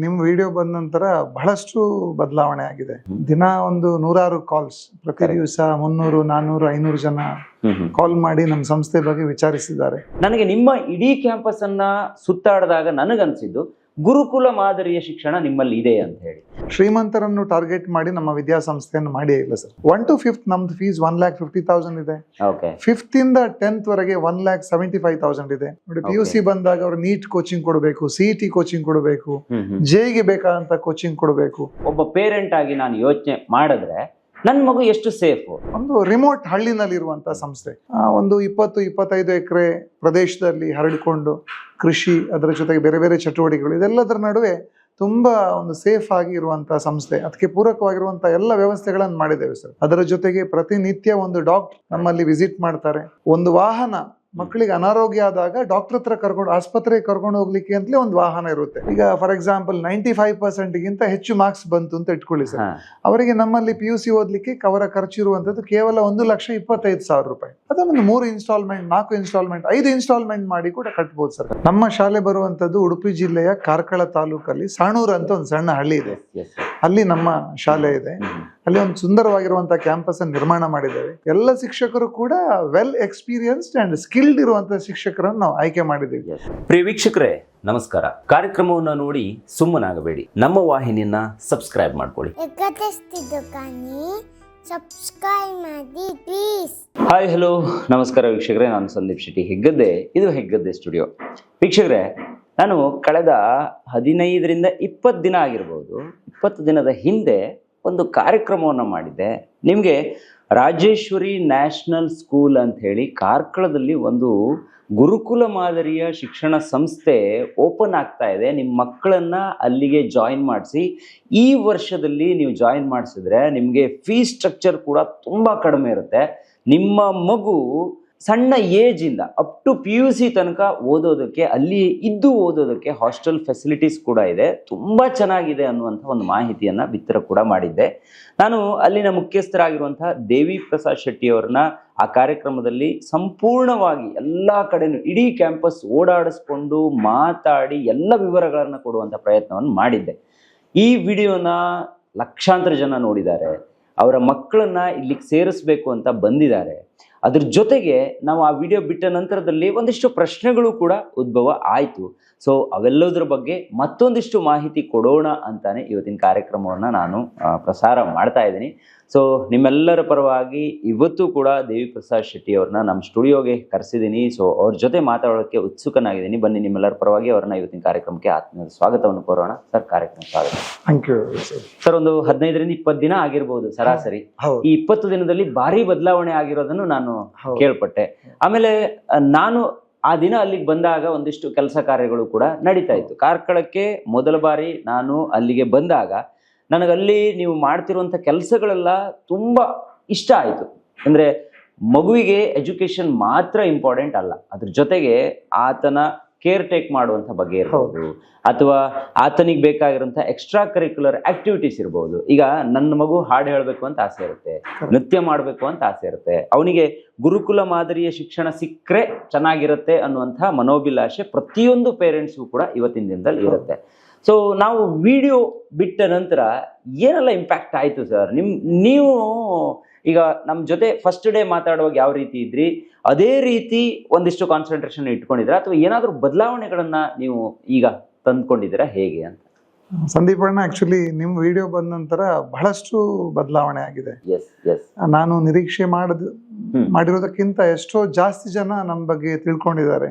ನಿಮ್ ವಿಡಿಯೋ ಬಂದ ನಂತರ ಬಹಳಷ್ಟು ಬದಲಾವಣೆ ಆಗಿದೆ. ದಿನ ಒಂದು ನೂರಾರು ಕಾಲ್ಸ್ ಪ್ರತಿ. ದಿವಸ ಮುನ್ನೂರು ನಾನ್ನೂರು ಐನೂರು ಜನ ಕಾಲ್ ಮಾಡಿ ನಮ್ಮ ಸಂಸ್ಥೆ ಬಗ್ಗೆ ವಿಚಾರಿಸಿದ್ದಾರೆ. ನನಗೆ ನಿಮ್ಮ ಇಡೀ ಕ್ಯಾಂಪಸ್ ಅನ್ನ ಸುತ್ತಾಡಿದಾಗ ನನಗನ್ಸಿದ್ದು ಗುರುಕುಲ ಮಾದರಿಯ ಶಿಕ್ಷಣ ನಿಮ್ಮಲ್ಲಿ ಇದೆ ಅಂತ ಹೇಳಿ. ಶ್ರೀಮಂತರನ್ನು ಟಾರ್ಗೆಟ್ ಮಾಡಿ ನಮ್ಮ ವಿದ್ಯಾಸಂಸ್ಥೆಯನ್ನು ಮಾಡಿ ಇಲ್ಲ ಸರ್. ಒನ್ ಟು ಫಿಫ್ತ್ ನಮ್ದು fees one lakh fifty thousand ಇದೆ. ಓಕೆ ಫಿಫ್ತ್ ಇಂದ ಟೆಂತ್ ವರೆಗೆ one lakh seventy five thousand ಇದೆ. ನೋಡಿ ಪಿ ಯು ಸಿ ಬಂದಾಗ ಅವರು ನೀಟ್ ಕೋಚಿಂಗ್ ಕೊಡಬೇಕು ಸಿಇಟಿ ಕೋಚಿಂಗ್ ಕೊಡಬೇಕು ಜೆಗೆ ಬೇಕಾದಂತ ಕೋಚಿಂಗ್ ಕೊಡಬೇಕು. ಒಬ್ಬ ಪೇರೆಂಟ್ ಆಗಿ ನಾನು ಯೋಚನೆ ಮಾಡಿದ್ರೆ ನನ್ನ ಮಗು ಎಷ್ಟು ಸೇಫು ಒಂದು ರಿಮೋಟ್ ಹಳ್ಳಿನಲ್ಲಿರುವಂತಹ ಸಂಸ್ಥೆ. ಒಂದು ಇಪ್ಪತ್ತು, ಇಪ್ಪತ್ತೈದು ಎಕರೆ ಪ್ರದೇಶದಲ್ಲಿ ಹರಡಿಕೊಂಡು ಕೃಷಿ, ಅದರ ಜೊತೆಗೆ ಬೇರೆ ಬೇರೆ ಚಟುವಟಿಕೆಗಳು, ಇದೆಲ್ಲದರ ನಡುವೆ ತುಂಬಾ ಒಂದು ಸೇಫ್ ಆಗಿ ಇರುವಂತಹ ಸಂಸ್ಥೆ. ಅದಕ್ಕೆ ಪೂರಕವಾಗಿರುವಂತಹ ಎಲ್ಲ ವ್ಯವಸ್ಥೆಗಳನ್ನು ಮಾಡಿದ್ದೇವೆ ಸರ್. ಅದರ ಜೊತೆಗೆ ಪ್ರತಿನಿತ್ಯ ಒಂದು ಡಾಕ್ಟರ್ ನಮ್ಮಲ್ಲಿ ವಿಸಿಟ್ ಮಾಡ್ತಾರೆ. ಒಂದು ವಾಹನ ಮಕ್ಕಳಿಗೆ ಅನಾರೋಗ್ಯ ಆದಾಗ ಡಾಕ್ಟರ್ ಹತ್ರ ಕರ್ಕೊಂಡು ಆಸ್ಪತ್ರೆಗೆ ಕರ್ಕೊಂಡು ಹೋಗ್ಲಿಕ್ಕೆ ಅಂತಲೇ ಒಂದು ವಾಹನ ಇರುತ್ತೆ. ಈಗ ಫಾರ್ ಎಕ್ಸಾಂಪಲ್ ನೈಂಟಿ ಫೈವ್ ಪರ್ಸೆಂಟ್ಗಿಂತ ಹೆಚ್ಚು ಮಾರ್ಕ್ಸ್ ಬಂತು ಅಂತ ಇಟ್ಕೊಳ್ಳಿ ಸರ್. ಅವರಿಗೆ ನಮ್ಮಲ್ಲಿ ಪಿ ಯು ಸಿ ಓದ್ಲಿಕ್ಕೆ ಕವರ ಖರ್ಚು ಇರುವಂತದ್ದು ಕೇವಲ ಒಂದು ಲಕ್ಷ ಇಪ್ಪತ್ತೈದು ಸಾವಿರ ರೂಪಾಯಿ. ಅದನ್ನು ಮೂರು ಇನ್ಸ್ಟಾಲ್ಮೆಂಟ್ ನಾಲ್ಕು ಇನ್ಸ್ಟಾಲ್ಮೆಂಟ್ ಐದು ಇನ್ಸ್ಟಾಲ್ಮೆಂಟ್ ಮಾಡಿ ಕೂಡ ಕಟ್ಬೋದು ಸರ್. ನಮ್ಮ ಶಾಲೆ ಬರುವಂತದ್ದು ಉಡುಪಿ ಜಿಲ್ಲೆಯ ಕಾರ್ಕಳ ತಾಲೂಕಲ್ಲಿ ಸಾಣೂರು ಅಂತ ಒಂದು ಸಣ್ಣ ಹಳ್ಳಿ ಇದೆ. ಅಲ್ಲಿ ನಮ್ಮ ಶಾಲೆ ಇದೆ. ಅಲ್ಲಿ ಒಂದು ಸುಂದರವಾಗಿರುವಂಥ ಕ್ಯಾಂಪಸ್ ಅನ್ನು ನಿರ್ಮಾಣ ಮಾಡಿದ್ದೇವೆ ಎಲ್ಲ ಶಿಕ್ಷಕರು ಕೂಡ ವೆಲ್ ಎಕ್ಸ್ಪೀರಿಯನ್ಸ್ಡ್ ಅಂಡ್ ಸ್ಕಿಲ್ಡ್ ಇರುವಂತಹ ಶಿಕ್ಷಕರನ್ನು ನಾವು ಆಯ್ಕೆ ಮಾಡಿದ್ದೀವಿ. ಪ್ರಿಯ ವೀಕ್ಷಕರೇ ನಮಸ್ಕಾರ. ಕಾರ್ಯಕ್ರಮವನ್ನು ನೋಡಿ ಸುಮ್ಮನಾಗಬೇಡಿ. ನಮ್ಮ ವಾಹಿನಿಯನ್ನ ಸಬ್ಸ್ಕ್ರೈಬ್ ಮಾಡ್ಕೊಳ್ಳಿ. ಸಬ್ಸ್ಕ್ರೈಬ್ ಮಾಡಿ ಪ್ಲೀಸ್ ಹಾಯ್ ಹಲೋ ನಮಸ್ಕಾರ ವೀಕ್ಷಕರೇ ನಾನು ಸಂದೀಪ್ ಶೆಟ್ಟಿ ಹೆಗ್ಗದ್ದೆ. ಇದು ಹೆಗ್ಗದ್ದೆ ಸ್ಟುಡಿಯೋ ವೀಕ್ಷಕರೇ ನಾನು ಕಳೆದ ಹದಿನೈದರಿಂದ ಇಪ್ಪತ್ತು ದಿನ ಆಗಿರ್ಬೋದು. ಇಪ್ಪತ್ತು ದಿನದ ಹಿಂದೆ ಒಂದು ಕಾರ್ಯಕ್ರಮವನ್ನು ಮಾಡಿದೆ. ನಿಮಗೆ ರಾಜೇಶ್ವರಿ ನ್ಯಾಷನಲ್ ಸ್ಕೂಲ್ ಅಂತ ಹೇಳಿ ಕಾರ್ಕಳದಲ್ಲಿ ಒಂದು ಗುರುಕುಲ ಮಾದರಿಯ ಶಿಕ್ಷಣ ಸಂಸ್ಥೆ ಓಪನ್ ಆಗ್ತಾ ಇದೆ. ನಿಮ್ಮ ಮಕ್ಕಳನ್ನು ಅಲ್ಲಿಗೆ ಜಾಯಿನ್ ಮಾಡಿಸಿ, ಈ ವರ್ಷದಲ್ಲಿ ನೀವು ಜಾಯಿನ್ ಮಾಡಿಸಿದ್ರೆ ನಿಮಗೆ ಫೀಸ್ ಸ್ಟ್ರಕ್ಚರ್ ಕೂಡ ತುಂಬ ಕಡಿಮೆ ಇರುತ್ತೆ. ನಿಮ್ಮ ಮಗು ಸಣ್ಣ ಏಜ್ ಇಂದ up to P U C ತನಕ ಓದೋದಕ್ಕೆ, ಅಲ್ಲಿ ಇದ್ದು ಓದೋದಕ್ಕೆ ಹಾಸ್ಟೆಲ್ ಫೆಸಿಲಿಟೀಸ್ ಕೂಡ ಇದೆ. ತುಂಬ ಚೆನ್ನಾಗಿದೆ ಅನ್ನುವಂಥ ಒಂದು ಮಾಹಿತಿಯನ್ನ ಬಿತ್ತರ ಕೂಡ ಮಾಡಿದ್ದೆ. ನಾನು ಅಲ್ಲಿನ ಮುಖ್ಯಸ್ಥರಾಗಿರುವಂತಹ ದೇವಿ ಪ್ರಸಾದ್ ಶೆಟ್ಟಿ ಅವ್ರನ್ನ ಆ ಕಾರ್ಯಕ್ರಮದಲ್ಲಿ ಸಂಪೂರ್ಣವಾಗಿ ಎಲ್ಲ ಕಡೆನೂ ಇಡೀ ಕ್ಯಾಂಪಸ್ ಓಡಾಡಿಸ್ಕೊಂಡು ಮಾತಾಡಿ ಎಲ್ಲ ವಿವರಗಳನ್ನು ಕೊಡುವಂಥ ಪ್ರಯತ್ನವನ್ನು ಮಾಡಿದ್ದೆ. ಈ ವಿಡಿಯೋನ ಲಕ್ಷಾಂತರ ಜನ ನೋಡಿದ್ದಾರೆ. ಅವರ ಮಕ್ಕಳನ್ನ ಇಲ್ಲಿಗೆ ಸೇರಿಸ್ಬೇಕು ಅಂತ ಬಂದಿದ್ದಾರೆ. ಅದ್ರ ಜೊತೆಗೆ ನಾವು ಆ ವಿಡಿಯೋ ಬಿಟ್ಟ ನಂತರದಲ್ಲಿ ಒಂದಿಷ್ಟು ಪ್ರಶ್ನೆಗಳು ಕೂಡ ಉದ್ಭವ ಆಯಿತು. ಸೊ ಅವೆಲ್ಲದರ ಬಗ್ಗೆ ಮತ್ತೊಂದಿಷ್ಟು ಮಾಹಿತಿ ಕೊಡೋಣ ಅಂತಾನೆ ಇವತ್ತಿನ ಕಾರ್ಯಕ್ರಮವನ್ನು ನಾನು ಪ್ರಸಾರ ಮಾಡ್ತಾ ಇದ್ದೀನಿ. ಸೊ ನಿಮ್ಮೆಲ್ಲರ ಪರವಾಗಿ ಇವತ್ತು ಕೂಡ ದೇವಿ ಪ್ರಸಾದ್ ಶೆಟ್ಟಿ ಅವ್ರನ್ನ ನಮ್ಮ ಸ್ಟುಡಿಯೋಗೆ ಕರೆಸಿದ್ದೀನಿ. ಸೊ ಅವ್ರ ಜೊತೆ ಮಾತಾಡೋಕ್ಕೆ ಉತ್ಸುಕನಾಗಿದ್ದೀನಿ. ಬನ್ನಿ ನಿಮ್ಮೆಲ್ಲರ ಪರವಾಗಿ ಅವ್ರನ್ನ ಇವತ್ತಿನ ಕಾರ್ಯಕ್ರಮಕ್ಕೆ ಆತ್ಮೀಯ ಸ್ವಾಗತವನ್ನು ಕೋರೋಣ. ಸರ್ ಕಾರ್ಯಕ್ರಮ ಸ್ವಾಗತ. ಥ್ಯಾಂಕ್ ಯು ಸರ್ ಒಂದು ಹದಿನೈದರಿಂದ ಇಪ್ಪತ್ತು ದಿನ ಆಗಿರ್ಬೋದು ಸರಾಸರಿ. ಈ ಇಪ್ಪತ್ತು ದಿನದಲ್ಲಿ ಭಾರಿ ಬದಲಾವಣೆ ಆಗಿರೋದನ್ನು ನಾನು ಹೌದು. ಕೇಳ್ಪಟ್ಟೆ. ಆಮೇಲೆ ನಾನು ಆ ದಿನ ಅಲ್ಲಿಗೆ ಬಂದಾಗ ಒಂದಿಷ್ಟು ಕೆಲಸ ಕಾರ್ಯಗಳು ಕೂಡ ನಡೀತಾ ಇತ್ತು. ಕಾರ್ಕಳಕ್ಕೆ ಮೊದಲ ಬಾರಿ ನಾನು ಅಲ್ಲಿಗೆ ಬಂದಾಗ ನನಗಲ್ಲಿ ನೀವು ಮಾಡ್ತಿರುವಂಥ ಕೆಲಸಗಳೆಲ್ಲ ತುಂಬ ಇಷ್ಟ ಆಯಿತು. ಅಂದರೆ ಮಗುವಿಗೆ ಎಜುಕೇಶನ್ ಮಾತ್ರ ಇಂಪಾರ್ಟೆಂಟ್ ಅಲ್ಲ. ಅದ್ರ ಜೊತೆಗೆ ಆತನ ಕೇರ್ ಟೇಕ್ ಮಾಡುವಂಥ ಬಗ್ಗೆ ಇರ್ಬೋದು. ಅಥವಾ ಆತನಿಗೆ ಬೇಕಾಗಿರುವಂಥ ಎಕ್ಸ್ಟ್ರಾ ಕರಿಕ್ಯುಲರ್ ಆಕ್ಟಿವಿಟೀಸ್ ಇರ್ಬೋದು. ಈಗ ನನ್ನ ಮಗು ಹಾಡು ಹೇಳಬೇಕು ಅಂತ ಆಸೆ ಇರುತ್ತೆ. ನೃತ್ಯ ಮಾಡಬೇಕು ಅಂತ ಆಸೆ ಇರುತ್ತೆ. ಅವನಿಗೆ ಗುರುಕುಲ ಮಾದರಿಯ ಶಿಕ್ಷಣ ಸಿಕ್ಕರೆ ಚೆನ್ನಾಗಿರುತ್ತೆ ಅನ್ನುವಂಥ ಮನೋಭಿಲಾಷೆ ಪ್ರತಿಯೊಂದು ಪೇರೆಂಟ್ಸ್ಗೂ ಕೂಡ ಇವತ್ತಿನ ದಿನದಲ್ಲಿ ಇರುತ್ತೆ. ಸೊ ನಾವು ವಿಡಿಯೋ ಬಿಟ್ಟ ನಂತರ ಏನೆಲ್ಲ ಇಂಪ್ಯಾಕ್ಟ್ ಆಯಿತು ಸರ್ ನಿಮ್ ನೀವು ಈಗ ನಮ್ಮ ಜೊತೆ ಫಸ್ಟ್ ಡೇ ಮಾತಾಡುವಾಗ ಯಾವ ರೀತಿ ಇದ್ರಿ? ಅದೇ ರೀತಿ ಒಂದಿಷ್ಟು ಕಾನ್ಸಂಟ್ರೇಷನ್ ಇಟ್ಕೊಂಡಿದ್ರೆ ಅಥವಾ ಏನಾದರೂ ಬದಲಾವಣೆಗಳನ್ನ ನೀವು ಈಗ ತಂದ್ಕೊಂಡಿದ್ದೀರಾ ಹೇಗೆ ಅಂತ ಸಂದೀಪ್ ಅಣ್ಣ ಆಕ್ಚುಲಿ ನಿಮ್ಮ ವಿಡಿಯೋ ಬಂದ ನಂತರ ಬಹಳಷ್ಟು ಬದಲಾವಣೆ ಆಗಿದೆ ಎಸ್ ಎಸ್ ನಾನು ನಿರೀಕ್ಷೆ ಮಾಡದ್. ಮಾಡಿರೋದಕ್ಕಿಂತ ಎಷ್ಟೋ ಜಾಸ್ತಿ ಜನ ನಮ್ಮ ಬಗ್ಗೆ ತಿಳ್ಕೊಂಡಿದ್ದಾರೆ.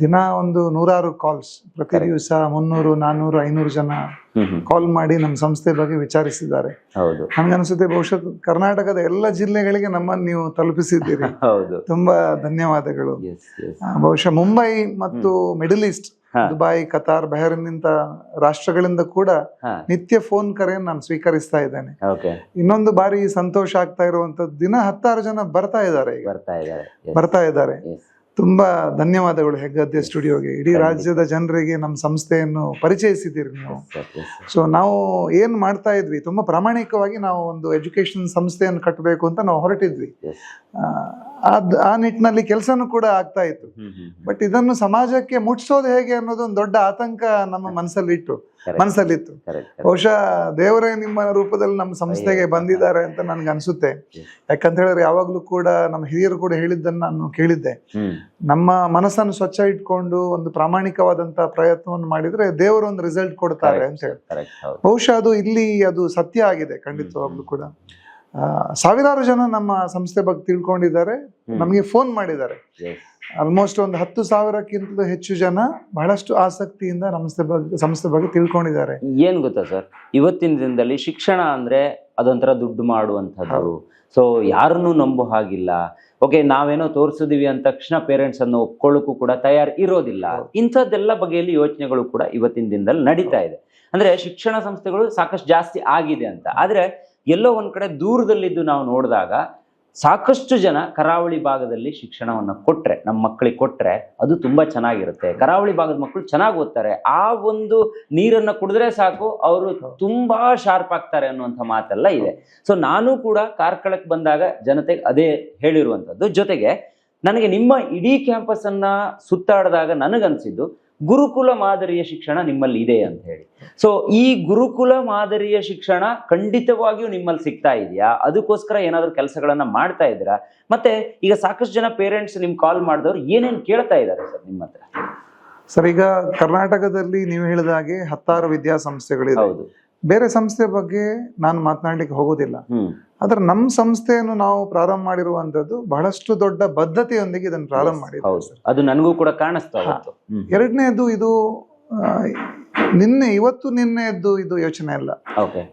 ದಿನ ಒಂದು ನೂರಾರು ಕಾಲ್ಸ್ ಪ್ರತಿ ದಿವಸ ಮುನ್ನೂರು ನಾನೂರು ಐನೂರು ಜನ ಕಾಲ್ ಮಾಡಿ ನಮ್ಮ ಸಂಸ್ಥೆ ಬಗ್ಗೆ ವಿಚಾರಿಸಿದ್ದಾರೆ. ಹೌದು. ನನ್ಗನ್ಸುತ್ತೆ ಬಹುಶಃ ಕರ್ನಾಟಕದ ಎಲ್ಲ ಜಿಲ್ಲೆಗಳಿಗೆ ನಮ್ಮನ್ನು ನೀವು ತಲುಪಿಸಿದ್ದೀರಿ. ತುಂಬಾ ಧನ್ಯವಾದಗಳು. ಬಹುಶಃ ಮುಂಬೈ ಮತ್ತು ಮಿಡಲ್ ಈಸ್ಟ್ ಹಾ. ದುಬೈ ಕತಾರ್ ಬಹರಿನ್ ಇಂತ ರಾಷ್ಟ್ರಗಳಿಂದ ಕೂಡ ನಿತ್ಯ ಫೋನ್ ಕರೆಯನ್ನು ನಾನು ಸ್ವೀಕರಿಸ್ತಾ ಇದ್ದೇನೆ. ಇನ್ನೊಂದು ಬಾರಿ ಸಂತೋಷ ಆಗ್ತಾ ಇರುವಂತದ್ದು ದಿನ ಹತ್ತಾರು ಜನ ಬರ್ತಾ ಇದ್ದಾರೆ ಬರ್ತಾ ಇದ್ದಾರೆ. ತುಂಬಾ ಧನ್ಯವಾದಗಳು ಹೆಗ್ಗದ್ದೆ ಸ್ಟುಡಿಯೋಗೆ. ಇಡೀ ರಾಜ್ಯದ ಜನರಿಗೆ ನಮ್ಮ ಸಂಸ್ಥೆಯನ್ನು ಪರಿಚಯಿಸಿದ್ದೀರಿ ನೀವು. ಸೊ ನಾವು ಏನು ಮಾಡ್ತಾ ಇದ್ವಿ? ತುಂಬಾ ಪ್ರಾಮಾಣಿಕವಾಗಿ ನಾವು ಒಂದು ಎಜುಕೇಶನ್ ಸಂಸ್ಥೆಯನ್ನು ಕಟ್ಟಬೇಕು ಅಂತ ನಾವು ಹೊರಟಿದ್ವಿ. ಎಸ್ ಆ, ನಿಟ್ಟಿನಲ್ಲಿ ಕೆಲಸನೂ ಕೂಡ ಆಗ್ತಾ ಇತ್ತು. ಬಟ್ ಇದನ್ನು ಸಮಾಜಕ್ಕೆ ಮುಟ್ಸೋದು ಹೇಗೆ ಅನ್ನೋದು ಒಂದು ದೊಡ್ಡ ಆತಂಕ ನಮ್ಮ ಮನಸ್ಸಲ್ಲಿ ಇಟ್ಟು. ಮನಸ್ಸಲ್ಲಿತ್ತು. ಬಹುಶಃ ದೇವರೇ ನಿಮ್ಮ ರೂಪದಲ್ಲಿ ನಮ್ಮ ಸಂಸ್ಥೆಗೆ ಬಂದಿದ್ದಾರೆ ಅಂತ ನನ್ಗೆ ಅನ್ಸುತ್ತೆ. ಯಾಕಂತ ಹೇಳಿದ್ರೆ ಯಾವಾಗ್ಲೂ ಕೂಡ ನಮ್ಮ ಹಿರಿಯರು ಕೂಡ ಹೇಳಿದ್ದನ್ನ ನಾನು ಕೇಳಿದ್ದೆ. ನಮ್ಮ ಮನಸ್ಸನ್ನು ಸ್ವಚ್ಛ ಇಟ್ಕೊಂಡು ಒಂದು ಪ್ರಾಮಾಣಿಕವಾದಂತ ಪ್ರಯತ್ನವನ್ನು ಮಾಡಿದ್ರೆ ದೇವರು ಒಂದು ರಿಸಲ್ಟ್ ಕೊಡ್ತಾರೆ ಅಂತ ಹೇಳಿ ಕರೆಕ್ಟ್ ಬಹುಶಃ ಅದು ಇಲ್ಲಿ ಅದು ಸತ್ಯ ಆಗಿದೆ ಖಂಡಿತವಾಗ್ಲೂ ಕೂಡ. ಸಾವಿರಾರು ಜನ ನಮ್ಮ ಸಂಸ್ಥೆ ಬಗ್ಗೆ ತಿಳ್ಕೊಂಡಿದ್ದಾರೆ. ನಮಗೆ ಫೋನ್ ಮಾಡಿದ್ದಾರೆ. ಆಲ್ಮೋಸ್ಟ್ ಒಂದು ಹತ್ತು ಸಾವಿರಕ್ಕಿಂತಲೂ ಹೆಚ್ಚು ಜನ ಬಹಳಷ್ಟು ಆಸಕ್ತಿಯಿಂದ ಸಂಸ್ಥೆ ಬಗ್ಗೆ ಸಂಸ್ಥೆ ಬಗ್ಗೆ ತಿಳ್ಕೊಂಡಿದ್ದಾರೆ. ಏನ್ ಗೊತ್ತಾ ಸರ್? ಇವತ್ತಿನ ದಿನದಲ್ಲಿ ಶಿಕ್ಷಣ ಅಂದ್ರೆ ಅದೊಂಥರ ದುಡ್ಡು ಮಾಡುವಂತದ್ದು ಸೊ ಯಾರನ್ನೂ ನಂಬೋ ಹಾಗಿಲ್ಲ. ಓಕೆ ನಾವೇನೋ ತೋರಿಸಿದೀವಿ ಅಂದ ತಕ್ಷಣ ಪೇರೆಂಟ್ಸ್ ಅನ್ನು ಒಪ್ಕೊಳ್ಳೋಕ್ಕೂ ಕೂಡ ತಯಾರು ಇರೋದಿಲ್ಲ ಇಂಥದ್ದೆಲ್ಲ ಬಗೆಯಲ್ಲಿ ಯೋಚನೆಗಳು ಕೂಡ ಇವತ್ತಿನ ದಿನದಲ್ಲಿ ನಡೀತಾ ಇದೆ. ಅಂದ್ರೆ ಶಿಕ್ಷಣ ಸಂಸ್ಥೆಗಳು ಸಾಕಷ್ಟು ಜಾಸ್ತಿ ಆಗಿದೆ ಅಂತ. ಆದ್ರೆ ಎಲ್ಲೋ ಒಂದು ಕಡೆ ದೂರದಲ್ಲಿದ್ದು ನಾವು ನೋಡಿದಾಗ ಸಾಕಷ್ಟು ಜನ ಕರಾವಳಿ ಭಾಗದಲ್ಲಿ ಶಿಕ್ಷಣವನ್ನು ಕೊಟ್ಟರೆ ನಮ್ಮ ಮಕ್ಕಳಿಗೆ ಕೊಟ್ಟರೆ ಅದು ತುಂಬಾ ಚೆನ್ನಾಗಿರುತ್ತೆ. ಕರಾವಳಿ ಭಾಗದ ಮಕ್ಕಳು ಚೆನ್ನಾಗಿ ಓದ್ತಾರೆ. ಆ ಒಂದು ನೀರನ್ನು ಕುಡಿದ್ರೆ ಸಾಕು, ಅವರು ತುಂಬಾ ಶಾರ್ಪ್ ಆಗ್ತಾರೆ ಅನ್ನುವಂಥ ಮಾತೆಲ್ಲ ಇದೆ. ಸೊ ನಾನು ಕೂಡ ಕಾರ್ಕಳಕ್ಕೆ ಬಂದಾಗ ಜನತೆಗೆ ಅದೇ ಹೇಳಿರುವಂಥದ್ದು. ಜೊತೆಗೆ ನನಗೆ ನಿಮ್ಮ ಇಡೀ ಕ್ಯಾಂಪಸ್ ಅನ್ನ ಸುತ್ತಾಡಿದಾಗ ನನಗನ್ಸಿದ್ದು ಗುರುಕುಲ ಮಾದರಿಯ ಶಿಕ್ಷಣ ನಿಮ್ಮಲ್ಲಿ ಇದೆ ಅಂತ ಹೇಳಿ. ಸೊ ಈ ಗುರುಕುಲ ಮಾದರಿಯ ಶಿಕ್ಷಣ ಖಂಡಿತವಾಗಿಯೂ ನಿಮ್ಮಲ್ಲಿ ಸಿಗ್ತಾ ಇದೆಯಾ? ಅದಕ್ಕೋಸ್ಕರ ಏನಾದರೂ ಕೆಲಸಗಳನ್ನ ಮಾಡ್ತಾ ಇದ್ದೀರಾ? ಮತ್ತೆ ಈಗ ಸಾಕಷ್ಟು ಜನ ಪೇರೆಂಟ್ಸ್ ನಿಮ್ ಕಾಲ್ ಮಾಡಿದವರು ಏನೇನು ಕೇಳ್ತಾ ಇದ್ದಾರೆ ಸರ್ ನಿಮ್ಮ ಹತ್ರ? ಸರ್ ಈಗ ಕರ್ನಾಟಕದಲ್ಲಿ ನೀವು ಹೇಳಿದ ಹಾಗೆ ಹತ್ತಾರು ವಿದ್ಯಾಸಂಸ್ಥೆಗಳಿದೆ. ಬೇರೆ ಸಂಸ್ಥೆ ಬಗ್ಗೆ ನಾನು ಮಾತನಾಡ್ಲಿಕ್ಕೆ ಹೋಗೋದಿಲ್ಲ. ಆದ್ರೆ ನಮ್ಮ ಸಂಸ್ಥೆಯನ್ನು ನಾವು ಪ್ರಾರಂಭ ಮಾಡಿರುವಂತದ್ದು ಬಹಳಷ್ಟು ದೊಡ್ಡ ಬದ್ಧತೆಯೊಂದಿಗೆ ಇದನ್ನು ಪ್ರಾರಂಭ ಮಾಡಿದ್ದೇವೆ ಹೌದು. ಅದು ನನಗೂ ಕೂಡ ಕಾಣಿಸ್ತಾ ಎರಡನೇದು ಇದು ನಿನ್ನೆ ಇವತ್ತು ನಿನ್ನೆದ್ದು ಇದು ಯೋಚನೆ ಅಲ್ಲ.